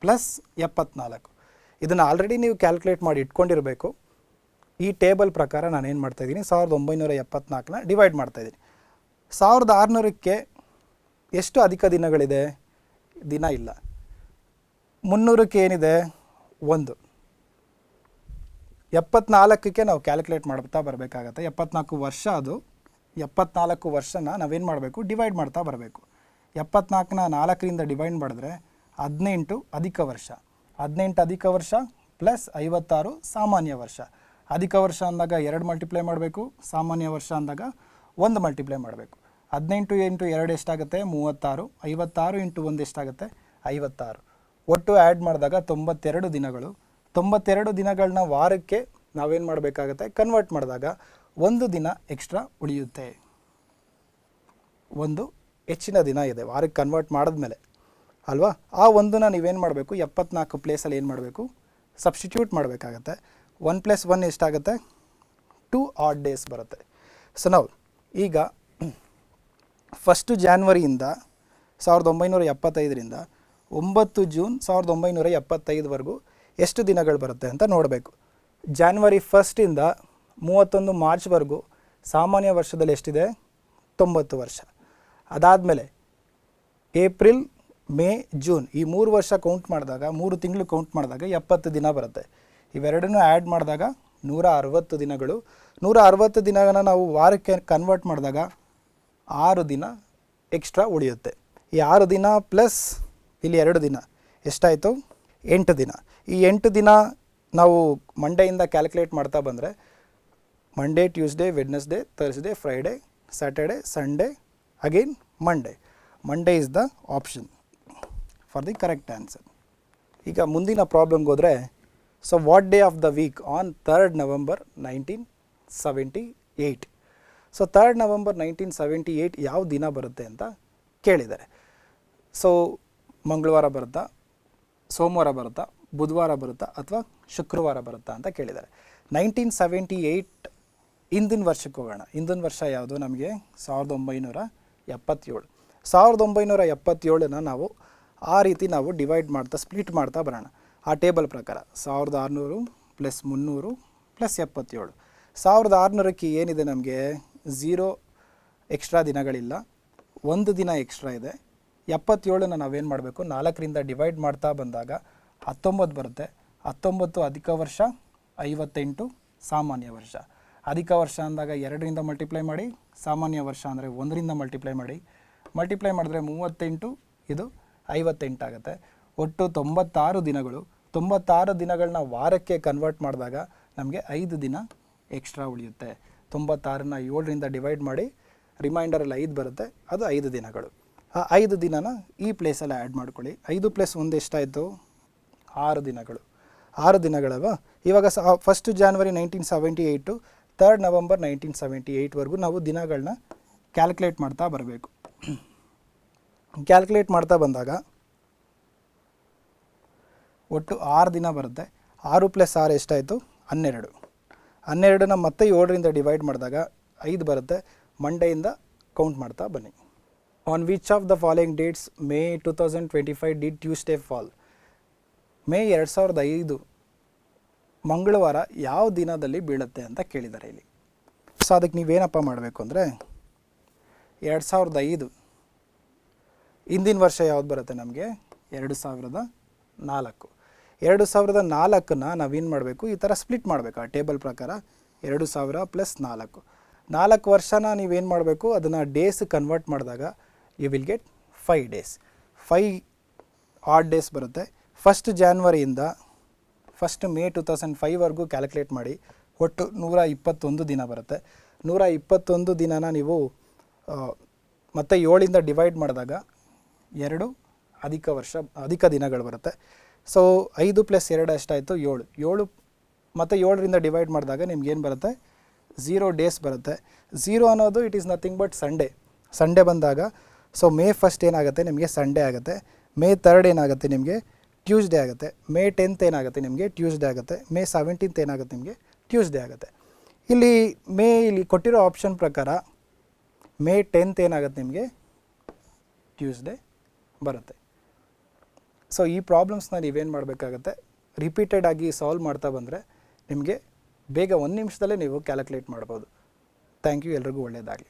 ಪ್ಲಸ್ ಎಪ್ಪತ್ನಾಲ್ಕು. ಇದನ್ನು ಆಲ್ರೆಡಿ ನೀವು ಕ್ಯಾಲ್ಕುಲೇಟ್ ಮಾಡಿ ಇಟ್ಕೊಂಡಿರಬೇಕು. ಈ ಟೇಬಲ್ ಪ್ರಕಾರ ನಾನು ಏನು ಮಾಡ್ತಾಯಿದ್ದೀನಿ ಸಾವಿರದ ಒಂಬೈನೂರ ಎಪ್ಪತ್ನಾಲ್ಕನ್ನ ಡಿವೈಡ್ ಮಾಡ್ತಾಯಿದ್ದೀನಿ ಸಾವಿರದ ಆರುನೂರಕ್ಕೆ ಎಷ್ಟು ಅಧಿಕ ದಿನಗಳಿದೆ? ದಿನ ಇಲ್ಲ. ಮುನ್ನೂರಕ್ಕೆ ಏನಿದೆ? ಒಂದು. ಎಪ್ಪತ್ನಾಲ್ಕಕ್ಕೆ ನಾವು ಕ್ಯಾಲ್ಕುಲೇಟ್ ಮಾಡ್ತಾ ಬರಬೇಕಾಗತ್ತೆ. ಎಪ್ಪತ್ನಾಲ್ಕು ವರ್ಷ ಅದು. ಎಪ್ಪತ್ನಾಲ್ಕು ವರ್ಷನ ನಾವೇನು ಮಾಡಬೇಕು? ಡಿವೈಡ್ ಮಾಡ್ತಾ ಬರಬೇಕು. ಎಪ್ಪತ್ನಾಲ್ಕನ ನಾಲ್ಕರಿಂದ ಡಿವೈಡ್ ಮಾಡಿದ್ರೆ ಹದಿನೆಂಟು ಅಧಿಕ ವರ್ಷ. ಹದಿನೆಂಟು ಅಧಿಕ ವರ್ಷ ಪ್ಲಸ್ ಐವತ್ತಾರು ಸಾಮಾನ್ಯ ವರ್ಷ. ಅಧಿಕ ವರ್ಷ ಅಂದಾಗ ಎರಡು ಮಲ್ಟಿಪ್ಲೈ ಮಾಡಬೇಕು, ಸಾಮಾನ್ಯ ವರ್ಷ ಅಂದಾಗ ಒಂದು ಮಲ್ಟಿಪ್ಲೈ ಮಾಡಬೇಕು. ಹದಿನೆಂಟು ಇಂಟು ಎರಡು ಎಷ್ಟಾಗುತ್ತೆ? ಮೂವತ್ತಾರು. ಐವತ್ತಾರು ಇಂಟು ಒಂದು ಎಷ್ಟಾಗುತ್ತೆ? ಐವತ್ತಾರು. ಒಟ್ಟು ಆ್ಯಡ್ ಮಾಡಿದಾಗ ತೊಂಬತ್ತೆರಡು ದಿನಗಳು. ತೊಂಬತ್ತೆರಡು ದಿನಗಳನ್ನ ವಾರಕ್ಕೆ ನಾವೇನು ಮಾಡಬೇಕಾಗತ್ತೆ? ಕನ್ವರ್ಟ್ ಮಾಡಿದಾಗ ಒಂದು ದಿನ ಎಕ್ಸ್ಟ್ರಾ ಉಳಿಯುತ್ತೆ. ಒಂದು ಹೆಚ್ಚಿನ ದಿನ ಇದೆ. ವಾರಕ್ಕೆ ಕನ್ವರ್ಟ್ ಮಾಡಿದ್ಮೇಲೆ. ಅಲ್ವಾ? ಆ ಒಂದನ್ನು ನೀವೇನು ಮಾಡಬೇಕು? ಎಪ್ಪತ್ನಾಲ್ಕು ಪ್ಲೇಸಲ್ಲಿ ಏನು ಮಾಡಬೇಕು? ಸಬ್ಸ್ಟಿಟ್ಯೂಟ್ ಮಾಡಬೇಕಾಗತ್ತೆ. ಒನ್ ಪ್ಲಸ್ ಒನ್ ಎಷ್ಟಾಗುತ್ತೆ? ಟೂ ಆಡ್ ಡೇಸ್ ಬರುತ್ತೆ. ಸೊ ನಾವು ಈಗ ಫಸ್ಟು ಜಾನ್ವರಿಯಿಂದ ಸಾವಿರದ ಒಂಬೈನೂರ ಎಪ್ಪತ್ತೈದರಿಂದ ಒಂಬತ್ತು ಜೂನ್ ಸಾವಿರದ ಒಂಬೈನೂರ ಎಪ್ಪತ್ತೈದುವರೆಗೂ ಎಷ್ಟು ದಿನಗಳು ಬರುತ್ತೆ ಅಂತ ನೋಡಬೇಕು. ಜಾನ್ವರಿ ಫಸ್ಟಿಂದ ಮೂವತ್ತೊಂದು ಮಾರ್ಚ್ವರೆಗೂ ಸಾಮಾನ್ಯ ವರ್ಷದಲ್ಲಿ ಎಷ್ಟಿದೆ? ತೊಂಬತ್ತು ವರ್ಷ. ಅದಾದಮೇಲೆ ಏಪ್ರಿಲ್ ಮೇ, ಜೂನ್, ಈ ಮೂರು ವರ್ಷ ಕೌಂಟ್ ಮಾಡಿದಾಗ, ಮೂರು ತಿಂಗಳು ಕೌಂಟ್ ಮಾಡಿದಾಗ ಎಪ್ಪತ್ತು ದಿನ ಬರುತ್ತೆ. ಇವೆರಡನ್ನೂ ಆ್ಯಡ್ ಮಾಡಿದಾಗ ನೂರ ಅರವತ್ತು ದಿನಗಳು. ನೂರ ಅರವತ್ತು ದಿನಗಳನ್ನ ನಾವು ವಾರಕ್ಕೆ ಕನ್ವರ್ಟ್ ಮಾಡಿದಾಗ ಆರು ದಿನ ಎಕ್ಸ್ಟ್ರಾ ಉಳಿಯುತ್ತೆ. ಈ ಆರು ದಿನ ಪ್ಲಸ್ ಇಲ್ಲಿ ಎರಡು ದಿನ. ಎಷ್ಟಾಯಿತು? ಎಂಟು ದಿನ. ಈ ಎಂಟು ದಿನ ನಾವು ಮಂಡೆಯಿಂದ ಕ್ಯಾಲ್ಕುಲೇಟ್ ಮಾಡ್ತಾ ಬಂದರೆ Monday Tuesday Wednesday Thursday Friday Saturday Sunday again Monday Monday is the option for the correct answer ಈಗ ಮುಂದಿನ ಪ್ರಾಬ್ಲಮ್ಗೆ ಹೋದರೆ so what day of the week on third November nineteen seventy eight so third November nineteen seventy eight ಯಾವ ದಿನ ಬರುತ್ತೆ ಅಂತ ಕೇಳಿದ್ದಾರೆ. ಸೊ ಮಂಗಳವಾರ ಬರುತ್ತಾ, ಸೋಮವಾರ ಬರುತ್ತಾ, ಬುಧವಾರ ಬರುತ್ತಾ ಅಥವಾ ಶುಕ್ರವಾರ ಬರುತ್ತಾ ಅಂತ ಕೇಳಿದ್ದಾರೆ. ನೈನ್ಟೀನ್ ಸೆವೆಂಟಿ ಏಯ್ಟ್ ಹಿಂದಿನ ವರ್ಷಕ್ಕೆ ಹೋಗೋಣ. ಹಿಂದಿನ ವರ್ಷ ಯಾವುದು ನಮಗೆ? ಸಾವಿರದ ಒಂಬೈನೂರ ಎಪ್ಪತ್ತೇಳು. ಸಾವಿರದ ಒಂಬೈನೂರ ಎಪ್ಪತ್ತೇಳನ್ನ ನಾವು ಆ ರೀತಿ ನಾವು ಡಿವೈಡ್ ಮಾಡ್ತಾ, ಸ್ಪ್ಲಿಟ್ ಮಾಡ್ತಾ ಬರೋಣ. ಆ ಟೇಬಲ್ ಪ್ರಕಾರ, ಸಾವಿರದ ಆರುನೂರು ಪ್ಲಸ್ ಮುನ್ನೂರು ಪ್ಲಸ್ ಎಪ್ಪತ್ತೇಳು. ಸಾವಿರದ ಆರುನೂರಕ್ಕೆ ಏನಿದೆ ನಮಗೆ? ಝೀರೋ ಎಕ್ಸ್ಟ್ರಾ ದಿನಗಳಿಲ್ಲ. ಒಂದು ದಿನ ಎಕ್ಸ್ಟ್ರಾ ಇದೆ. ಎಪ್ಪತ್ತೇಳನ್ನ ನಾವೇನು ಮಾಡಬೇಕು? ನಾಲ್ಕರಿಂದ ಡಿವೈಡ್ ಮಾಡ್ತಾ ಬಂದಾಗ ಹತ್ತೊಂಬತ್ತು ಬರುತ್ತೆ. ಹತ್ತೊಂಬತ್ತು ಅಧಿಕ ವರ್ಷ, ಐವತ್ತೆಂಟು ಸಾಮಾನ್ಯ ವರ್ಷ. ಅಧಿಕ ವರ್ಷ ಅಂದಾಗ ಎರಡರಿಂದ ಮಲ್ಟಿಪ್ಲೈ ಮಾಡಿ, ಸಾಮಾನ್ಯ ವರ್ಷ ಅಂದರೆ ಒಂದರಿಂದ ಮಲ್ಟಿಪ್ಲೈ ಮಾಡಿ. ಮಲ್ಟಿಪ್ಲೈ ಮಾಡಿದ್ರೆ ಮೂವತ್ತೆಂಟು, ಇದು ಐವತ್ತೆಂಟಾಗುತ್ತೆ ಒಟ್ಟು ತೊಂಬತ್ತಾರು ದಿನಗಳು. ತೊಂಬತ್ತಾರು ದಿನಗಳನ್ನ ವಾರಕ್ಕೆ ಕನ್ವರ್ಟ್ ಮಾಡಿದಾಗ ನಮಗೆ ಐದು ದಿನ ಎಕ್ಸ್ಟ್ರಾ ಉಳಿಯುತ್ತೆ. ತೊಂಬತ್ತಾರನ್ನ ಏಳರಿಂದ ಡಿವೈಡ್ ಮಾಡಿ ರಿಮೈಂಡರಲ್ಲಿ ಐದು ಬರುತ್ತೆ. ಅದು ಐದು ದಿನಗಳು. ಆ ಐದು ದಿನನ ಈ ಪ್ಲೇಸಲ್ಲಿ ಆ್ಯಡ್ ಮಾಡ್ಕೊಳ್ಳಿ. ಐದು ಪ್ಲಸ್ ಒಂದು ಎಷ್ಟಾಯಿತು? ಆರು ದಿನಗಳು. ಆರು ದಿನಗಳವ ಇವಾಗ ಸ first January nineteen seventy eight third November nineteen seventy ಏಯ್ಟ್ವರೆಗೂ ನಾವು ದಿನಗಳನ್ನ ಕ್ಯಾಲ್ಕುಲೇಟ್ ಮಾಡ್ತಾ ಬರಬೇಕು. ಕ್ಯಾಲ್ಕುಲೇಟ್ ಮಾಡ್ತಾ ಬಂದಾಗ ಒಟ್ಟು ಆರು ದಿನ ಬರುತ್ತೆ. ಆರು ಪ್ಲಸ್ ಆರು ಎಷ್ಟಾಯಿತು? ಹನ್ನೆರಡು. ಹನ್ನೆರಡನ್ನ ಮತ್ತೆ ಏಳರಿಂದ ಡಿವೈಡ್ ಮಾಡಿದಾಗ ಐದು ಬರುತ್ತೆ. ಮಂಡೆಯಿಂದ ಕೌಂಟ್ ಮಾಡ್ತಾ ಬನ್ನಿ. On which of the following dates May two thousand twenty five did Tuesday fall May ಎರಡು ಸಾವಿರದ ಐದು ಮಂಗಳವಾರ ಯಾವ ದಿನದಲ್ಲಿ ಬೀಳುತ್ತೆ ಅಂತ ಕೇಳಿದ್ದಾರೆ ಇಲ್ಲಿ. ಸೊ ಅದಕ್ಕೆ ನೀವೇನಪ್ಪ ಮಾಡಬೇಕು ಅಂದರೆ ಎರಡು ಸಾವಿರದ ಐದು ಹಿಂದಿನ ವರ್ಷ ಯಾವ್ದು ಬರುತ್ತೆ ನಮಗೆ? ಎರಡು ಸಾವಿರದ ನಾಲ್ಕು. ಎರಡು ಸಾವಿರದ ನಾಲ್ಕನ್ನ ನಾವೇನು ಮಾಡಬೇಕು? ಈ ಥರ ಸ್ಪ್ಲಿಟ್ ಮಾಡಬೇಕು. ಆ ಟೇಬಲ್ ಪ್ರಕಾರ ಎರಡು ಸಾವಿರ ಪ್ಲಸ್ ನಾಲ್ಕು. ನಾಲ್ಕು ವರ್ಷನ ನೀವೇನು ಮಾಡಬೇಕು? ಅದನ್ನು ಡೇಸ್ ಕನ್ವರ್ಟ್ ಮಾಡಿದಾಗ you will get five days five odd days ಬರುತ್ತೆ. ಫಸ್ಟ್ ಜಾನ್ವರಿಯಿಂದ ಫಸ್ಟ್ ಮೇ ಟು ತೌಸಂಡ್ ಫೈವ್ವರೆಗೂ ಕ್ಯಾಲ್ಕುಲೇಟ್ ಮಾಡಿ. ಒಟ್ಟು ನೂರ ಇಪ್ಪತ್ತೊಂದು ದಿನ ಬರುತ್ತೆ. ನೂರ ಇಪ್ಪತ್ತೊಂದು ದಿನನ ನೀವು ಮತ್ತೆ ಏಳಿಂದ ಡಿವೈಡ್ ಮಾಡಿದಾಗ ಎರಡು ಅಧಿಕ ವರ್ಷ, ಅಧಿಕ ದಿನಗಳು ಬರುತ್ತೆ. ಸೊ ಐದು ಪ್ಲಸ್ ಎರಡು ಎಷ್ಟಾಯಿತು? ಏಳು. ಏಳು ಮತ್ತು ಏಳರಿಂದ ಡಿವೈಡ್ ಮಾಡಿದಾಗ ನಿಮ್ಗೇನು ಬರುತ್ತೆ? ಝೀರೋ ಡೇಸ್ ಬರುತ್ತೆ. ಝೀರೋ ಅನ್ನೋದು it is nothing but Sunday Sunday ಬಂದಾಗ ಸೊ ಮೇ ಫಸ್ಟ್ ಏನಾಗುತ್ತೆ? ನಿಮಗೆ ಸಂಡೇ ಆಗುತ್ತೆ. ಮೇ ತರ್ಡ್ ಏನಾಗುತ್ತೆ ನಿಮಗೆ? ಟ್ಯೂಸ್ಡೇ ಆಗುತ್ತೆ. ಮೇ ಟೆಂತ್ ಏನಾಗುತ್ತೆ ನಿಮಗೆ? ಟ್ಯೂಸ್ಡೇ ಆಗುತ್ತೆ. ಮೇ ಸೆವೆಂಟೀನ್ತ್ ಏನಾಗುತ್ತೆ ನಿಮಗೆ? ಟ್ಯೂಸ್ಡೇ ಆಗುತ್ತೆ. ಇಲ್ಲಿ ಮೇ ಇಲ್ಲಿ ಕೊಟ್ಟಿರೋ ಆಪ್ಷನ್ ಪ್ರಕಾರ ಮೇ ಟೆಂತ್ ಏನಾಗುತ್ತೆ ನಿಮಗೆ? ಟ್ಯೂಸ್ಡೇ ಬರುತ್ತೆ. ಸೊ ಈ ಪ್ರಾಬ್ಲಮ್ಸ್ನ ನೀವೇನು ಮಾಡಬೇಕಾಗತ್ತೆ? ರಿಪೀಟೆಡ್ ಆಗಿ ಸಾಲ್ವ್ ಮಾಡ್ತಾ ಬಂದರೆ ನಿಮಗೆ ಬೇಗ ಒಂದು ನಿಮಿಷದಲ್ಲೇ ನೀವು ಕ್ಯಾಲ್ಕುಲೇಟ್ ಮಾಡ್ಬೋದು. ಥ್ಯಾಂಕ್ ಯು ಎಲ್ರಿಗೂ ಒಳ್ಳೆಯದಾಗಲಿ